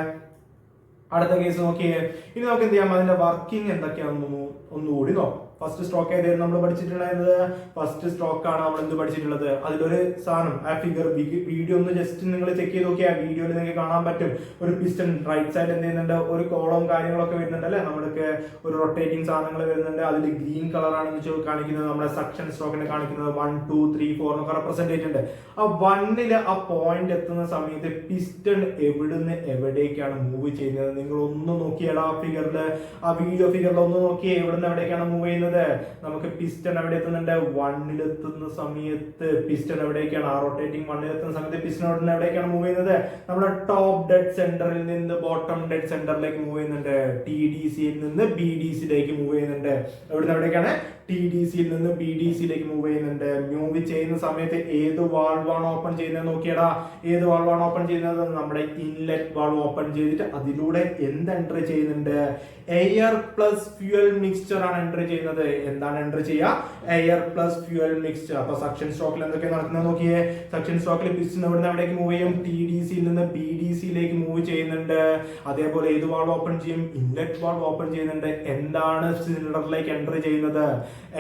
A: അടുത്ത കേസ് നോക്കിയേ. ഇനി നമുക്ക് എന്ത് ചെയ്യാം? അതിന്റെ വർക്കിംഗ് എന്തൊക്കെയാണെന്ന് ഒന്നുകൂടി നോക്കാം. ഫസ്റ്റ് സ്ട്രോക്ക് ഏതായിരുന്നു നമ്മൾ പഠിച്ചിട്ടുണ്ടായിരുന്നത് ഫസ്റ്റ് സ്ട്രോക്ക് ആണ് നമ്മൾ എന്ത് പഠിച്ചിട്ടുള്ളത്? അതിലൊരു സാധനം ആ ഫിഗർ വീഡിയോ ഒന്ന് ജസ്റ്റ് നിങ്ങൾ ചെക്ക് ചെയ്ത് നോക്കിയാൽ വീഡിയോയിൽ നിങ്ങൾക്ക് കാണാൻ പറ്റും. ഒരു പിസ്റ്റൺ റൈറ്റ് സൈഡ് എന്ത് ചെയ്യുന്നുണ്ട്? ഒരു കോളവും കാര്യങ്ങളൊക്കെ വരുന്നുണ്ട് അല്ലെ? നമ്മൾക്ക് ഒരു റൊട്ടേറ്റിംഗ് സാധനങ്ങൾ വരുന്നുണ്ട്. അതിൽ ഗ്രീൻ കളറാണ് കാണിക്കുന്നത് നമ്മുടെ സക്ഷൻ സ്ട്രോക്കിനെ കാണിക്കുന്നത് വൺ ടു ത്രീ ഫോർ എന്നൊക്കെ റെപ്രസെന്റ് ചെയ്തിട്ടുണ്ട്. ആ വണ്ണിൽ ആ പോയിന്റ് എത്തുന്ന സമയത്ത് പിസ്റ്റൺ എവിടുന്ന് എവിടേക്കാണ് മൂവ് ചെയ്യുന്നത്? നിങ്ങൾ ഒന്ന് നോക്കിയാൽ ആ ഫിഗറിൽ ആ വീഡിയോ ഫിഗറിൽ ഒന്ന് നോക്കിയാൽ എവിടുന്ന് എവിടേക്കാണ് മൂവ് ചെയ്യുന്നത്? നമുക്ക് പിസ്റ്റൺ എവിടെ എത്തുന്നുണ്ട്. വണ്ണിലെത്തുന്ന സമയത്ത് പിസ്റ്റൺ എവിടേക്കാണ് ആ റൊട്ടേറ്റിംഗ് വണ്ണിൽ എത്തുന്ന സമയത്ത് പിസ്റ്റൺ എവിടെയാണ് മൂവ് ചെയ്യുന്നത്? നമ്മുടെ ടോപ്പ് ഡെഡ് സെന്ററിൽ നിന്ന് ബോട്ടം ഡെഡ് സെന്ററിലേക്ക് മൂവ് ചെയ്യുന്നുണ്ട്. ടി ഡി സിയിൽ നിന്ന് ബി ഡി സിയിലേക്ക് മൂവ് ചെയ്യുന്നുണ്ട്. എവിടുന്ന് എവിടേക്കാണ് ടി ഡി സിയിൽ നിന്ന് ബി ഡി സിയിലേക്ക് മൂവ് ചെയ്യുന്നുണ്ട്. മൂവ് ചെയ്യുന്ന സമയത്ത് ഏത് വാൾവാണ് ഓപ്പൺ ചെയ്യുന്നത് നോക്കിയടാ. ഏത് വാൾവാണ് ഓപ്പൺ ചെയ്യുന്നത്? നമ്മുടെ ഇൻലെറ്റ് വാൾവ് ഓപ്പൺ ചെയ്തിട്ട് അതിലൂടെ എന്ത് എൻട്രി ചെയ്യുന്നുണ്ട്? എയർ പ്ലസ് ഫ്യൂൽ മിക്സ്ചർ ആണ് എൻട്രി ചെയ്യുന്നത്. എന്താണ് എൻട്രി ചെയ്യുക? എയർ പ്ലസ് ഫ്യൂൽ മിക്സ്ചർ അപ്പൊ സക്ഷൻ സ്റ്റോക്കിൽ എന്തൊക്കെ നടക്കുന്നത് നോക്കിയേ? സക്ഷൻ സ്റ്റോക്കിൽ പിസ്റ്റൺ എവിടുന്ന് എവിടേക്ക് മൂവ് ചെയ്യും? ടി ഡി സിയിൽ നിന്ന് ബി ഡി സിയിലേക്ക് മൂവ് ചെയ്യുന്നുണ്ട്. അതേപോലെ ഏത് വാൾവ് ഓപ്പൺ ചെയ്യും? ഇൻലെറ്റ് വാൾവ് ഓപ്പൺ ചെയ്യുന്നുണ്ട്. എന്താണ് സിലിണ്ടറിലേക്ക് എൻട്രി ചെയ്യുന്നത്?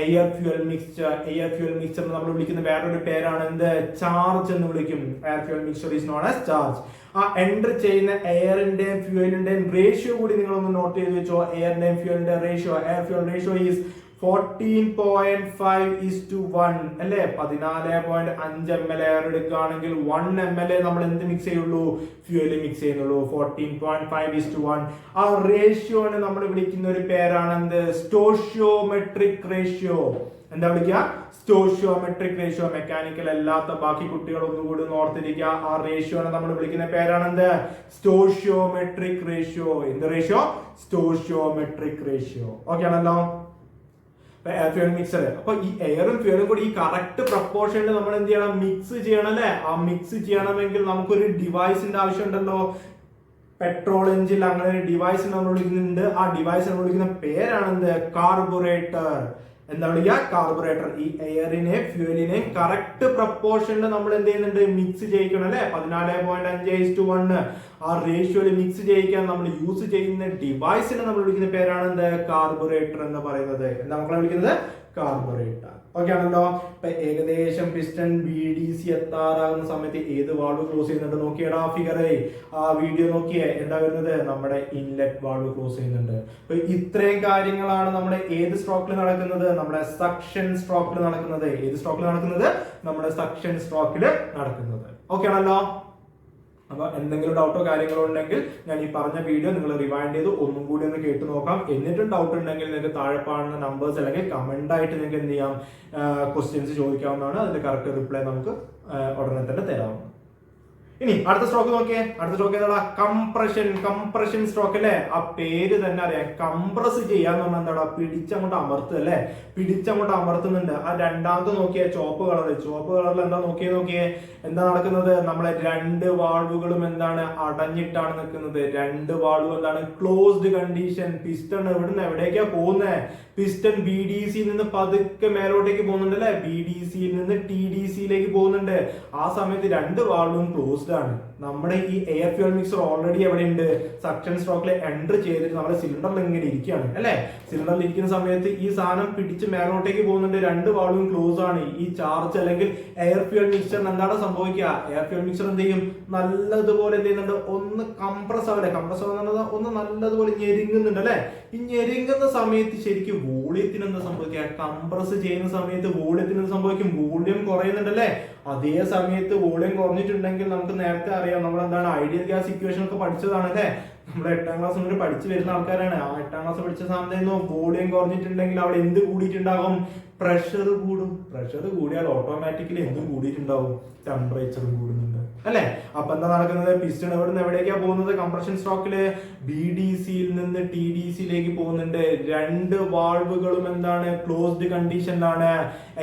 A: Air fuel mixture air fuel mixture നമ്മൾ വിളിക്കുന്ന വേറൊരു പേരാണ്. എന്ത്? ചാർജ് എന്ന് വിളിക്കും. Air fuel mixture is known as charge ആ എൻട്രി ചെയ്യുന്ന എയറിന്റെയും ഫ്യൂലിന്റെയും റേഷ്യോ കൂടി നിങ്ങളൊന്ന് നോട്ട് ചെയ്ത് വെച്ചോ. എയറിന്റെയും ഫ്യൂലിന്റെ ratio air fuel ratio is fourteen point five is to one അല്ലെ? പതിനാല് പോയിന്റ് അഞ്ച് എം എൽ എടുക്കുകയാണെങ്കിൽ വൺ എം എൽ എ നമ്മൾ എന്ത് മിക്സ് ചെയ്യുള്ളൂ? ഫ്യൂൽ മിക്സ് ചെയ്യുന്നുള്ളൂ. Fourteen point five is to one ആ റേഷ്യോനെ നമ്മൾ വിളിക്കുന്ന ഒരു പേരാണ് എന്ത് സ്റ്റോഷ്യോമെട്രിക് റേഷ്യോ എന്താ വിളിക്കുക? സ്റ്റോഷ്യോമെട്രിക് റേഷ്യോ മെക്കാനിക്കൽ അല്ലാത്ത ബാക്കി കുട്ടികൾ ഒന്നുകൂടി ഒന്ന് ഓർത്തിരിക്കുക. ആ റേഷ്യോനെ നമ്മൾ വിളിക്കുന്ന പേരാണ് എന്ത് സ്റ്റോഷ്യോമെട്രിക് റേഷ്യോ എന്ത് റേഷ്യോ സ്റ്റോഷ്യോമെട്രിക് റേഷ്യോ ഓക്കെ ആണല്ലോ. ഫ്യൂൽ മിക്സർ അപ്പൊ ഈ എയറും ഫ്യൂലും കൂടി ഈ കറക്റ്റ് പ്രപ്പോർഷനിൽ നമ്മൾ എന്ത് ചെയ്യണം? മിക്സ് ചെയ്യണം അല്ലെ? ആ മിക്സ് ചെയ്യണമെങ്കിൽ നമുക്കൊരു ഡിവൈസിന്റെ ആവശ്യമുണ്ടല്ലോ പെട്രോൾ എഞ്ചിൻ അങ്ങനെ ഒരു ഡിവൈസ് നമ്മൾ വിളിക്കുന്നുണ്ട് ആ ഡിവൈസ് നമ്മൾ വിളിക്കുന്ന പേരാണ് എന്ത്? കാർബുറേറ്റർ എന്താ പറയുക കാർബുറേറ്റർ ഈ എയറിനെ ഫ്യൂലിനെ കറക്റ്റ് പ്രപ്പോർഷനിൽ നമ്മൾ എന്ത് ചെയ്യുന്നുണ്ട്? മിക്സ് ചെയ്യിക്കണം അല്ലെ? പതിനാല് പോയിന്റ് അഞ്ച് ടു വണ് ആ റേഷ്യോയിൽ മിക്സ് ചെയ്യിക്കാൻ നമ്മൾ യൂസ് ചെയ്യുന്ന ഡിവൈസിനെ നമ്മൾ വിളിക്കുന്ന പേരാണ് എന്ത്? കാർബുറേറ്റർ എന്ന് പറയുന്നത്. എന്താ മക്കളെ വിളിക്കുന്നത്? കാർബുറേറ്റർ ഓക്കെ ആണല്ലോ ഇപ്പൊ ഏകദേശം പിസ്റ്റൺ ബി ഡി സി എത്താറാകുന്ന സമയത്ത് ഏത് വാൾവ് ക്ലോസ് ചെയ്യുന്നുണ്ട് നോക്കിയടാ ഫിഗറെ. ആ വീഡിയോ നോക്കിയേ എന്താ വരുന്നത്? നമ്മുടെ ഇൻലെറ്റ് വാൾവ് ക്ലോസ് ചെയ്യുന്നുണ്ട്. അപ്പൊ ഇത്രയും കാര്യങ്ങളാണ് നമ്മുടെ ഏത് സ്ട്രോക്കിൽ നടക്കുന്നത്? നമ്മുടെ സക്ഷൻ സ്ട്രോക്കിൽ നടക്കുന്നത്. ഏത് സ്ട്രോക്കിൽ നടക്കുന്നത്? നമ്മുടെ സക്ഷൻ സ്ട്രോക്കിൽ നടക്കുന്നത്. ഓക്കെ ആണല്ലോ അപ്പൊ എന്തെങ്കിലും ഡൗട്ടോ കാര്യങ്ങളോ ഉണ്ടെങ്കിൽ ഞാൻ ഈ പറഞ്ഞ വീഡിയോ നിങ്ങൾ റിവൈൻഡ് ചെയ്ത് ഒന്നും കൂടി ഒന്ന് കേട്ട് നോക്കാം. എന്നിട്ടും ഡൗട്ട് ഉണ്ടെങ്കിൽ നിങ്ങൾക്ക് താഴെ കാണുന്ന നമ്പേഴ്സ് അല്ലെങ്കിൽ കമന്റ് ആയിട്ട് നിങ്ങൾക്ക് എന്ത് ചെയ്യാം ക്വസ്റ്റ്യൻസ് ചോദിക്കാവുന്നതാണ്. അതിന്റെ കറക്റ്റ് റിപ്ലൈ നമുക്ക് ഉടനെ തന്നെ തരാവുന്നതാണ് ഇനി അടുത്ത സ്ട്രോക്ക് നോക്കിയേ. അടുത്ത സ്ട്രോക്ക് ഏതാ കംപ്രഷൻ കംപ്രഷൻ സ്ട്രോക്ക് അല്ലേ? ആ പേര് തന്നെ അറിയാം. കംപ്രസ് ചെയ്യാന്ന് പറഞ്ഞാൽ എന്താടാ? പിടിച്ചങ്ങോട്ട് അമർത്തുക അല്ലേ? പിടിച്ചങ്ങോട്ട് അമർത്തുന്നുണ്ട്. ആ രണ്ടാമത്തെ നോക്കിയേ ചോപ്പ് കളർ ചോപ്പ് കളറിൽ എന്താ നോക്കിയേ നോക്കിയേ? എന്താ നടക്കുന്നത്? നമ്മളെ രണ്ട് വാൾവുകളും എന്താണ്? അടഞ്ഞിട്ടാണ് നിൽക്കുന്നത്. രണ്ട് വാൾവ് എന്താണ്? ക്ലോസ്ഡ് കണ്ടീഷൻ പിസ്റ്റൺ എവിടുന്ന്? എവിടേക്കാ പോകുന്നത് പിസ്റ്റൺ ബി ഡി സിയിൽ നിന്ന് പതുക്കെ മേലോട്ടേക്ക് പോകുന്നുണ്ട് അല്ലെ ബി ഡി സിയിൽ നിന്ന് ടി ഡി സിയിലേക്ക് പോകുന്നുണ്ട്. ആ സമയത്ത് രണ്ട് വാൾവും ക്ലോസ്ഡ് ആണ്. നമ്മുടെ ഈ എയർ ഫ്യൂൽ മിക്സർ ഓൾറെഡി എവിടെ ഉണ്ട് സക്ഷൻ സ്ട്രോക്കിൽ എൻട്രി ചെയ്തിട്ട് നമ്മുടെ സിലിണ്ടറിൽ ഇങ്ങനെ ഇരിക്കുകയാണ് അല്ലേ? സിലിണ്ടറിൽ ഇരിക്കുന്ന സമയത്ത് ഈ സാധനം പിടിച്ച് മേലോട്ടേക്ക് പോകുന്നുണ്ട്. രണ്ട് വാളും ക്ലോസ് ആണ്. ഈ ചാർജ് അല്ലെങ്കിൽ എയർ ഫ്യൂൽ മിക്സറിന് എന്താണ് സംഭവിക്കുക? എയർ ഫ്യൂൽ മിക്സർ എന്ത് ചെയ്യും? നല്ലതുപോലെ എന്ത് ചെയ്യുന്നുണ്ട്? ഒന്ന് കംപ്രസ് ആവില്ല? കംപ്രസ് ആവുന്നത് ഒന്ന് നല്ലതുപോലെ ഞെരുങ്ങുന്നുണ്ട് അല്ലേ? ഈ ഞെരുങ്ങുന്ന സമയത്ത് ശരിക്കും വോളിയത്തിന് എന്താ സംഭവിക്കുക? കംപ്രസ് ചെയ്യുന്ന സമയത്ത് വോളിയത്തിന് എന്ത് സംഭവിക്കും? വോളിയം കുറയുന്നുണ്ട് അല്ലെ? അതേ സമയത്ത് വോളിയം കുറഞ്ഞിട്ടുണ്ടെങ്കിൽ നമുക്ക് നേരത്തെ അറിയാം നമ്മൾ എന്താണ് ഐഡിയൽ ഗ്യാസ് ഇക്വേഷൻ ഒക്കെ പഠിച്ചതാണ് അല്ലേ നമ്മൾ എട്ടാം ക്ലാസ് മുതൽ പഠിച്ചു വരുന്ന ആൾക്കാരാണ്. ആ എട്ടാം ക്ലാസ് പഠിച്ച സമയത്ത് വോളിയം കുറഞ്ഞിട്ടുണ്ടെങ്കിൽ അവിടെ എന്ത് കൂടിയിട്ടുണ്ടാകും? പ്രഷർ കൂടും. പ്രഷർ കൂടിയാൽ ഓട്ടോമാറ്റിക്കലി എന്തും കൂടിയിട്ടുണ്ടാവും ടെമ്പറേച്ചറും കൂടുന്നുണ്ട് അല്ലെ? അപ്പൊ എന്താ നടക്കുന്നത്? പിസ്റ്റൺ എവിടെ നിന്ന് പോകുന്നത്? കംപ്രഷൻ സ്ട്രോക്കിൽ ബി ഡി സിയിൽ നിന്ന് ടി ഡി സിയിലേക്ക് പോകുന്നുണ്ട്. രണ്ട് വാൾവുകളും എന്താണ്? ക്ലോസ്ഡ് കണ്ടീഷനിലാണ്.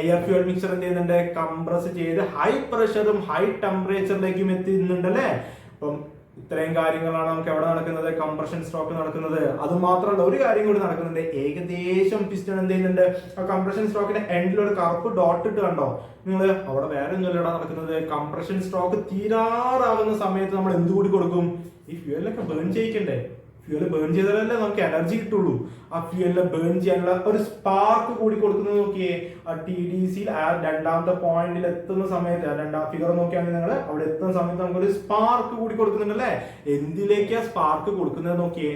A: എയർ ഫ്യൂൽ മിക്സർ എന്ത് ചെയ്യുന്നുണ്ട്? കംപ്രസ് ചെയ്ത് ഹൈ പ്രഷറും ഹൈ ടെമ്പറേച്ചറിലേക്കും എത്തുന്നുണ്ട് അല്ലെ? അപ്പം ഇത്രയും കാര്യങ്ങളാണ് നമുക്ക് എവിടെ നടക്കുന്നത്? കംപ്രഷൻ സ്ട്രോക്ക് നടക്കുന്നത്. അത് മാത്രമല്ല ഒരു കാര്യം കൂടി നടക്കുന്നുണ്ട്. ഏകദേശം പിസ്റ്റൺ എന്ത് ചെയ്യുന്നുണ്ട്? ആ കംപ്രഷൻ സ്ട്രോക്കിന്റെ എൻഡിൽ ഒരു കറുപ്പ് ഡോട്ട് ഇട്ട് കണ്ടോ? നിങ്ങൾ അവിടെ വേറെ ഒന്നുമല്ലടാ നടക്കുന്നത്. കംപ്രഷൻ സ്ട്രോക്ക് തീരാറാകുന്ന സമയത്ത് നമ്മൾ എന്ത് കൂടി കൊടുക്കും? ഈ ഫ്യൂലൊക്കെ ബേൺ ചെയ്യിക്കണ്ടേ? ഫ്യൂവൽ ബേൺ ചെയ്താലല്ലേ നമുക്ക് എനർജി കിട്ടുള്ളൂ. ആ ഫ്യൂവലിനെ ബേൺ ചെയ്യാനുള്ള ഒരു സ്പാർക്ക് കൂടി കൊടുക്കുന്നത് നോക്കിയേ ആ ടി ഡി സിയിൽ ആ രണ്ടാമത്തെ പോയിന്റിൽ എത്തുന്ന സമയത്ത് ആ രണ്ടാം ഫിഗർ നോക്കിയാണെങ്കിൽ നിങ്ങൾ അവിടെ എത്തുന്ന സമയത്ത് നമുക്കൊരു സ്പാർക്ക് കൂടി കൊടുക്കുന്നുണ്ടല്ലേ? എന്തിലേക്കാ സ്പാർക്ക് കൊടുക്കുന്നത് നോക്കിയേ?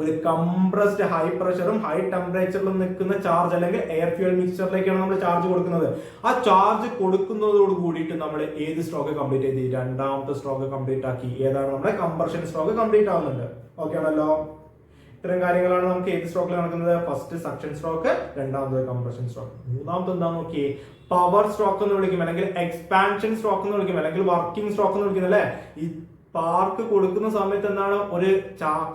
A: ഒരു കംപ്രസ്ഡ് ഹൈ പ്രഷറും ഹൈ ടെമ്പറേച്ചറിലും നിൽക്കുന്ന ചാർജ് അല്ലെങ്കിൽ എയർ ഫ്യൂൽ മിക്സ്ചറിലേക്കാണ് നമ്മൾ ചാർജ് കൊടുക്കുന്നത്. ആ ചാർജ് കൊടുക്കുന്നതോട് കൂടിയിട്ട് നമ്മൾ ഏത് സ്ട്രോക്ക് കംപ്ലീറ്റ് ചെയ്ത്? രണ്ടാമത്തെ സ്ട്രോക്ക് കംപ്ലീറ്റ് ആക്കി. ഏതാണ് നമ്മുടെ കംപ്രഷൻ സ്ട്രോക്ക് കംപ്ലീറ്റ് ആവുന്നുണ്ട് ഓക്കെ ആണല്ലോ. ഇത്തരം കാര്യങ്ങളാണ് നമുക്ക് ഏത് സ്ട്രോക്കിൽ നടക്കുന്നത്? ഫസ്റ്റ് സക്ഷൻ സ്ട്രോക്ക് രണ്ടാമത് കംപ്രഷൻ സ്ട്രോക്ക് മൂന്നാമത് എന്താ നോക്കിയേ? പവർ സ്ട്രോക്ക് എന്ന് വിളിക്കും. അല്ലെങ്കിൽ എക്സ്പാൻഷൻ സ്ട്രോക്ക് എന്ന് വിളിക്കും. അല്ലെങ്കിൽ വർക്കിംഗ് സ്ട്രോക്ക് എന്ന് വിളിക്കുന്നത് അല്ലേ? ഈ സ്പാർക്ക് കൊടുക്കുന്ന സമയത്ത് എന്താണ് ഒരു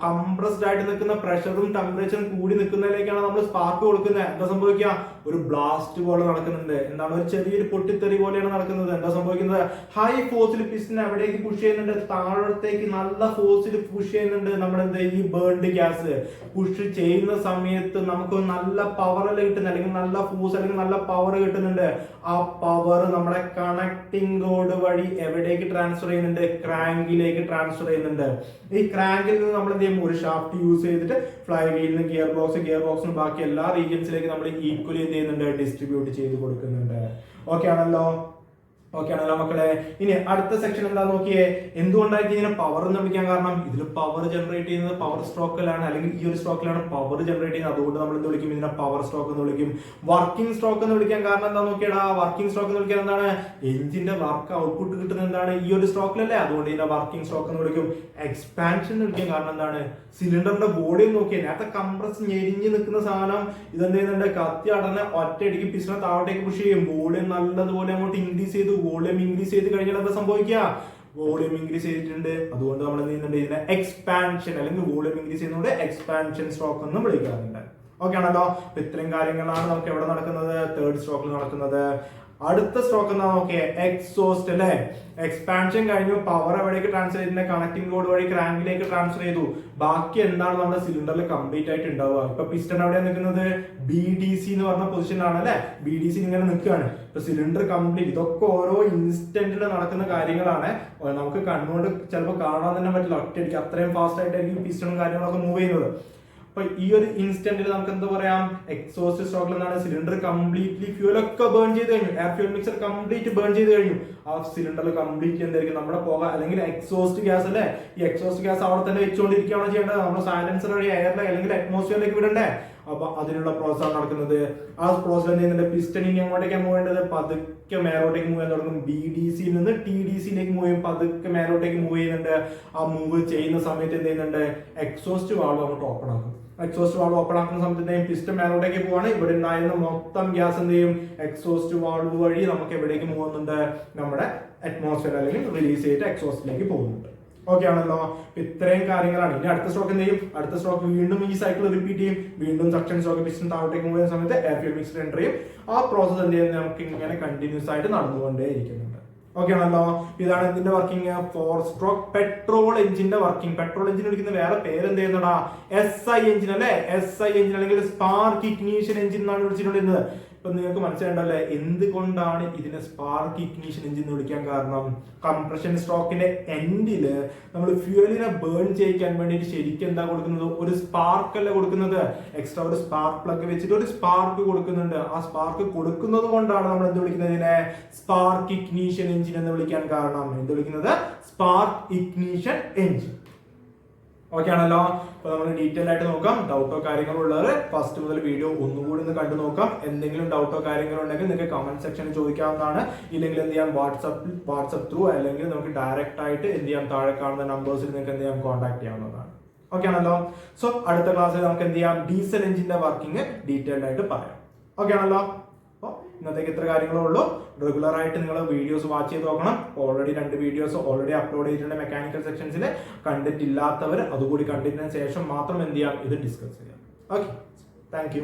A: കംപ്രസ്ഡ് ആയിട്ട് നിൽക്കുന്ന പ്രഷറും ടെമ്പറേച്ചറും കൂടി നിൽക്കുന്നതിലേക്കാണ് നമ്മൾ സ്പാർക്ക് കൊടുക്കുന്നത്. എന്താ സംഭവിക്കുക? ഒരു ബ്ലാസ്റ്റ് പോലെ നടക്കുന്നുണ്ട്. എന്താണ്? ഒരു ചെറിയൊരു പൊട്ടിത്തെറി പോലെയാണ് നടക്കുന്നത്. എന്താ സംഭവിക്കുന്നത്? ഹൈ ഫോഴ്സിൽ പിസ്റ്റിൻ എവിടേക്ക് പുഷ് ചെയ്യുന്നുണ്ട്. താഴത്തേക്ക് നല്ല ഫോഴ്സിൽ പുഷ് ചെയ്യുന്നുണ്ട് നമ്മുടെ എന്താ ഈ ബേൺഡ് ഗ്യാസ് പുഷ് ചെയ്യുന്ന സമയത്ത് നമുക്ക് നല്ല പവർ കിട്ടുന്നുണ്ട് അല്ലെങ്കിൽ നല്ല ഫോഴ്സ് അല്ലെങ്കിൽ നല്ല പവർ കിട്ടുന്നുണ്ട്. ആ പവർ നമ്മുടെ കണക്ടിംഗ് റോഡ് വഴി എവിടേക്ക് ട്രാൻസ്ഫർ ചെയ്യുന്നുണ്ട്? ക്രാങ്കിലേക്ക് ട്രാൻസ്ഫർ ചെയ്യുന്നുണ്ട്. ഈ ക്രാങ്കിൽ നിന്ന് നമ്മൾ എന്ത് ചെയ്യും? ഒരു ഷാഫ്റ്റ് യൂസ് ചെയ്തിട്ട് ഫ്ലൈ വീലിനും ഗിയർ ബോക്സ് ഗിയർ ബോക്സിനും ബാക്കി എല്ലാ റീജിയൻസിലേക്ക് നമ്മൾ ഈക്വലി എന്ത് ചെയ്യുന്നുണ്ട്? ഡിസ്ട്രിബ്യൂട്ട് ചെയ്ത് കൊടുക്കുന്നുണ്ട്. ഓക്കെ ആണല്ലോ? ഓക്കെ ആണല്ലോ മക്കളെ. ഇനി അടുത്ത സെക്ഷൻ എന്താ നോക്കിയേ? എന്തുകൊണ്ടായിരിക്കും ഇതിനെ പവർ എന്ന് വിളിക്കാൻ കാരണം? ഇതിൽ പവർ ജനറേറ്റ് ചെയ്യുന്നത് പവർ സ്ട്രോക്കിലാണ് അല്ലെങ്കിൽ ഈ ഒരു സ്ട്രോക്കിലാണ് പവർ ജനറേറ്റ് ചെയ്യുന്നത്. അതുകൊണ്ട് നമ്മൾ എന്ത് വിളിക്കും? ഇതിനെ പവർ സ്ട്രോക്ക് എന്ന് വിളിക്കും. വർക്കിംഗ് സ്ട്രോക്ക് എന്ന് വിളിക്കാൻ കാരണം എന്താ നോക്കിയടാ? വർക്കിംഗ് സ്ട്രോക്ക് എന്ന് വിളിക്കാൻ എന്താണ്? എഞ്ചിന്റെ വർക്ക് ഔട്ട്പുട്ട് കിട്ടുന്ന എന്താണ്? ഈ ഒരു സ്ട്രോക്കിലല്ലേ അതുകൊണ്ട് ഇതിനെ വർക്കിംഗ് സ്ട്രോക്ക് എന്ന് വിളിക്കും. എക്സ്പാൻഷൻ എന്ന് വിളിക്കാൻ കാരണം എന്താണ്? സിലിണ്ടറിന്റെ ബോഡി നോക്കിയാൽ നേരത്തെ കംപ്രസ് ഞെരിഞ്ഞ് നിൽക്കുന്ന സാധനം. ഇതെന്ത് ചെയ്യുന്നുണ്ട്? കത്തി അടനെ ഒറ്റയടിക്ക് പിസിനെ താഴോട്ടേക്ക് പുഷ് ചെയ്യും. ബോഡി നല്ലതുപോലെ അങ്ങോട്ട് ഇൻക്രീസ് ചെയ്ത് വോളിയം ഇൻക്രീസ് ചെയ്ത് കഴിഞ്ഞാൽ എന്താ സംഭവിക്കുക? വോളിയം ഇൻക്രീസ് ചെയ്തിട്ടുണ്ട്. അതുകൊണ്ട് നമ്മൾ എന്ത് ചെയ്യുന്നുണ്ട്? ഇതിനെ എക്സ്പാൻഷൻ അല്ലെങ്കിൽ വോളിയം ഇൻക്രീസ് ചെയ്യുന്നതുകൊണ്ട് എക്സ്പാൻഷൻ സ്ട്രോക്ക് എന്നും വിളിക്കാറുണ്ട്. ഓക്കെ ആണല്ലോ? ഇത്രയും കാര്യങ്ങളാണ് നമുക്ക് എവിടെ നടക്കുന്നത്? തേർഡ് സ്ട്രോക്കിൽ നടക്കുന്നത്. അടുത്ത സ്ട്രോക്ക് എന്താ നോക്കിയേ? എക്സോസ്റ്റ് അല്ലെ? എക്സ്പാൻഷൻ കഴിഞ്ഞു. പവർ എവിടേക്ക് ട്രാൻസ്ഫർ ചെയ്തിട്ടുണ്ട് കണക്ടിംഗ് കോഡ് വഴി ക്രാങ്കിലേക്ക് ട്രാൻസ്ഫർ ചെയ്തു. ബാക്കി എന്താണ് നമ്മുടെ സിലിണ്ടറിൽ കംപ്ലീറ്റ് ആയിട്ട് ഉണ്ടാവുക? ഇപ്പൊ പിസ്റ്റൺ എവിടെയാണ് നിൽക്കുന്നത് ബി ഡി സി എന്ന് പറഞ്ഞ പൊസിഷനാണ് അല്ലെ? ബി ഡി സി ഇങ്ങനെ നിൽക്കുകയാണ്. ഇപ്പൊ സിലിണ്ടർ കംപ്ലീറ്റ് ഇതൊക്കെ ഓരോ ഇൻസ്റ്റന്റിൽ നടക്കുന്ന കാര്യങ്ങളാണ്. നമുക്ക് കണ്ണുകൊണ്ട് ചിലപ്പോൾ കാണാൻ തന്നെ പറ്റില്ല. ഒറ്റയടിക്ക് അത്രയും ഫാസ്റ്റ് ആയിട്ടായിരിക്കും പിസ്റ്റണും കാര്യങ്ങളൊക്കെ മൂവ് ചെയ്യുന്നത്. അപ്പൊ ഈ ഒരു ഇൻസ്റ്റന്റിൽ നമുക്ക് എന്താ പറയാം എക്സോസ്റ്റ് സ്ട്രോക്കിൽ എന്താണ് സിലിണ്ടർ കംപ്ലീറ്റ്ലി ഫ്യൂൽ ഒക്കെ ബേൺ ചെയ്ത് കഴിഞ്ഞു. Air fuel mixer complete burn ചെയ്ത് കഴിഞ്ഞു. ആ സിലിണ്ടറിൽ കംപ്ലീറ്റ് എന്തായിരിക്കും നമ്മുടെ പുക അല്ലെങ്കിൽ എക്സോസ്റ്റ് ഗ്യാസ് അല്ലേ? ഈ എക്സോസ്റ്റ് ഗ്യാസ് അവിടെ തന്നെ വെച്ചുകൊണ്ടിരിക്കുകയാണ് ചെയ്യേണ്ടത്. നമ്മുടെ സൈലൻസർ വഴി എയറിലെ അല്ലെങ്കിൽ അറ്റ്മോസ്ഫിയറിലേക്ക് വിടണ്ടേ? അപ്പൊ അതിനുള്ള പ്രോസസ് നടക്കുന്നത്. ആ പ്രോസസ് ചെയ്യുന്നുണ്ട് പിസ്റ്റൺ ഇനി എങ്ങോട്ടേക്കാണ് പോകേണ്ടത് പതുക്കെ മേലോട്ടേക്ക് മൂവ് ചെയ്യാൻ തുടങ്ങും. ബി ഡി സിയിൽ നിന്ന് ടി ഡി സിയിലേക്ക് മൂവ് ചെയ്യും. പതുക്കെ മേലോട്ടേക്ക് മൂവ് ചെയ്യുന്നുണ്ട്. ആ മൂവ് ചെയ്യുന്ന സമയത്ത് എന്ത് ചെയ്യുന്നുണ്ട് എക്സോസ്റ്റ് വാൾവ് അങ്ങോട്ട് ഓപ്പൺ ആക്കും. എക്സോസ്റ്റ് വാൾവ് ഓപ്പൺ ആക്കുന്ന സമയത്ത് പിസ്റ്റം മേലോട്ടേക്ക് പോവാണ്. ഇവിടെ ഉണ്ടായിരുന്ന മൊത്തം ഗ്യാസ് എന്ത് ചെയ്യും? എക്സോസ്റ്റ് വാൾവ് വഴി നമുക്ക് എവിടേക്ക് പോകുന്നുണ്ട്? നമ്മുടെ അറ്റ്മോസ്ഫിയർ അല്ലെങ്കിൽ റിലീസ് ചെയ്തിട്ട് എക്സോസ്റ്റിലേക്ക് പോകുന്നുണ്ട്. ഓക്കെ ആണല്ലോ. ഇത്രയും കാര്യങ്ങളാണ്. ഇനി അടുത്ത സ്ട്രോക്ക് എന്ത് ചെയ്യും? അടുത്ത സ്ട്രോക്ക് വീണ്ടും ഈ സൈക്കിൾ റിപ്പീറ്റ് ചെയ്യും. വീണ്ടും സക്ഷൻ സ്ട്രോക്ക് പിസ്റ്റൺ താഴോട്ടേക്ക് പോകുന്ന സമയത്ത് എയർ ഫ്യൂൽ മിക്സ് എന്റർ ചെയ്യും ആ പ്രോസസ് എന്ത് ചെയ്യുന്നത് നമുക്ക് ഇങ്ങനെ കണ്ടിന്യൂസ് ആയിട്ട് നടന്നുകൊണ്ടേ ഇരിക്കുന്നുണ്ട് ഓക്കെ ആണല്ലോ ഇതാണ് എന്തിന്റെ വർക്കിംഗ് ഫോർ സ്ട്രോക്ക് പെട്രോൾ എഞ്ചിന്റെ വർക്കിംഗ് പെട്രോൾ എഞ്ചിൻ വിളിക്കുന്ന വേറെ പേര് എന്ത് ചെയ്യുന്നടാ എസ് ഐ എഞ്ചിൻ അല്ലെ? എസ് ഐ എഞ്ചിൻ അല്ലെങ്കിൽ സ്പാർക്ക് ഇഗ്നീഷൻ എഞ്ചിൻ എന്നാണ് വിളിച്ചിട്ടുള്ളത് ഇപ്പൊ നിങ്ങൾക്ക് മനസ്സിലായിട്ടല്ലേ എന്തുകൊണ്ടാണ് ഇതിനെ സ്പാർക്ക് ഇഗ്നീഷൻ എഞ്ചിൻ എന്ന് വിളിക്കാൻ കാരണം? കംപ്രഷൻ സ്ട്രോക്കിന്റെ എൻഡിൽ നമ്മൾ ഫ്യൂവലിനെ ബേൺ ചെയ്യിക്കാൻ വേണ്ടിയിട്ട് ശരിക്കും എന്താ കൊടുക്കുന്നത്? ഒരു സ്പാർക്ക് അല്ല കൊടുക്കുന്നത്? എക്സ്ട്രാ ഒരു സ്പാർക്ക് പ്ലഗ് വെച്ചിട്ട് ഒരു സ്പാർക്ക് കൊടുക്കുന്നുണ്ട്. ആ സ്പാർക്ക് കൊടുക്കുന്നത് കൊണ്ടാണ് നമ്മൾ എന്ത് വിളിക്കുന്നത് ഇതിനെ? സ്പാർക്ക് ഇഗ്നീഷൻ എഞ്ചിൻ എന്ന് വിളിക്കാൻ കാരണം. എന്ത് വിളിക്കുന്നത്? സ്പാർക്ക് ഇഗ്നീഷൻ എഞ്ചിൻ ഓക്കെ ആണല്ലോ. അപ്പൊ നമ്മൾ ഡീറ്റെയിൽ ആയിട്ട് നോക്കാം. ഡൗട്ടോ കാര്യങ്ങളോ ഉള്ളവർ ഫസ്റ്റ് മുതൽ വീഡിയോ ഒന്നുകൂടി ഒന്ന് കണ്ടു നോക്കാം. എന്തെങ്കിലും ഡൗട്ടോ കാര്യങ്ങളോ ഉണ്ടെങ്കിൽ നിങ്ങൾക്ക് കമന്റ് സെക്ഷനിൽ ചോദിക്കാവുന്നതാണ്. ഇല്ലെങ്കിൽ എന്ത് ചെയ്യാം? വാട്സപ്പ് വാട്സപ്പ് ത്രൂ അല്ലെങ്കിൽ നമുക്ക് ഡയറക്റ്റ് ആയിട്ട് എന്ത് ചെയ്യാം? താഴെ കാണുന്ന നമ്പേഴ്സിൽ നിങ്ങൾക്ക് എന്ത് ചെയ്യാം? കോൺടാക്ട് ചെയ്യാവുന്നതാണ്. ഓക്കെ ആണല്ലോ. സോ അടുത്ത ക്ലാസ്സിൽ നമുക്ക് എന്ത് ചെയ്യാം? ഡീസൽ എഞ്ചിന്റെ വർക്കിംഗ് ഡീറ്റെയിൽഡ് ആയിട്ട് പറയാം. ഓക്കെ ആണല്ലോ. ഇന്നത്തേക്ക് ഇത്ര കാര്യങ്ങളേ ഉള്ളൂ. റെഗുലർ ആയിട്ട് നിങ്ങൾ വീഡിയോസ് വാച്ച് ചെയ്ത് നോക്കണം. ഓൾറെഡി രണ്ട് വീഡിയോസ് ഓൾറെഡി അപ്ലോഡ് ചെയ്തിട്ടുണ്ട് മെക്കാനിക്കൽ സെക്ഷൻസിൽ കണ്ടിട്ടില്ലാത്തവർ അതുകൂടി കണ്ടതിന് ശേഷം മാത്രം എന്ത് ചെയ്യാം? ഇത് ഡിസ്കസ് ചെയ്യാം. Okay thank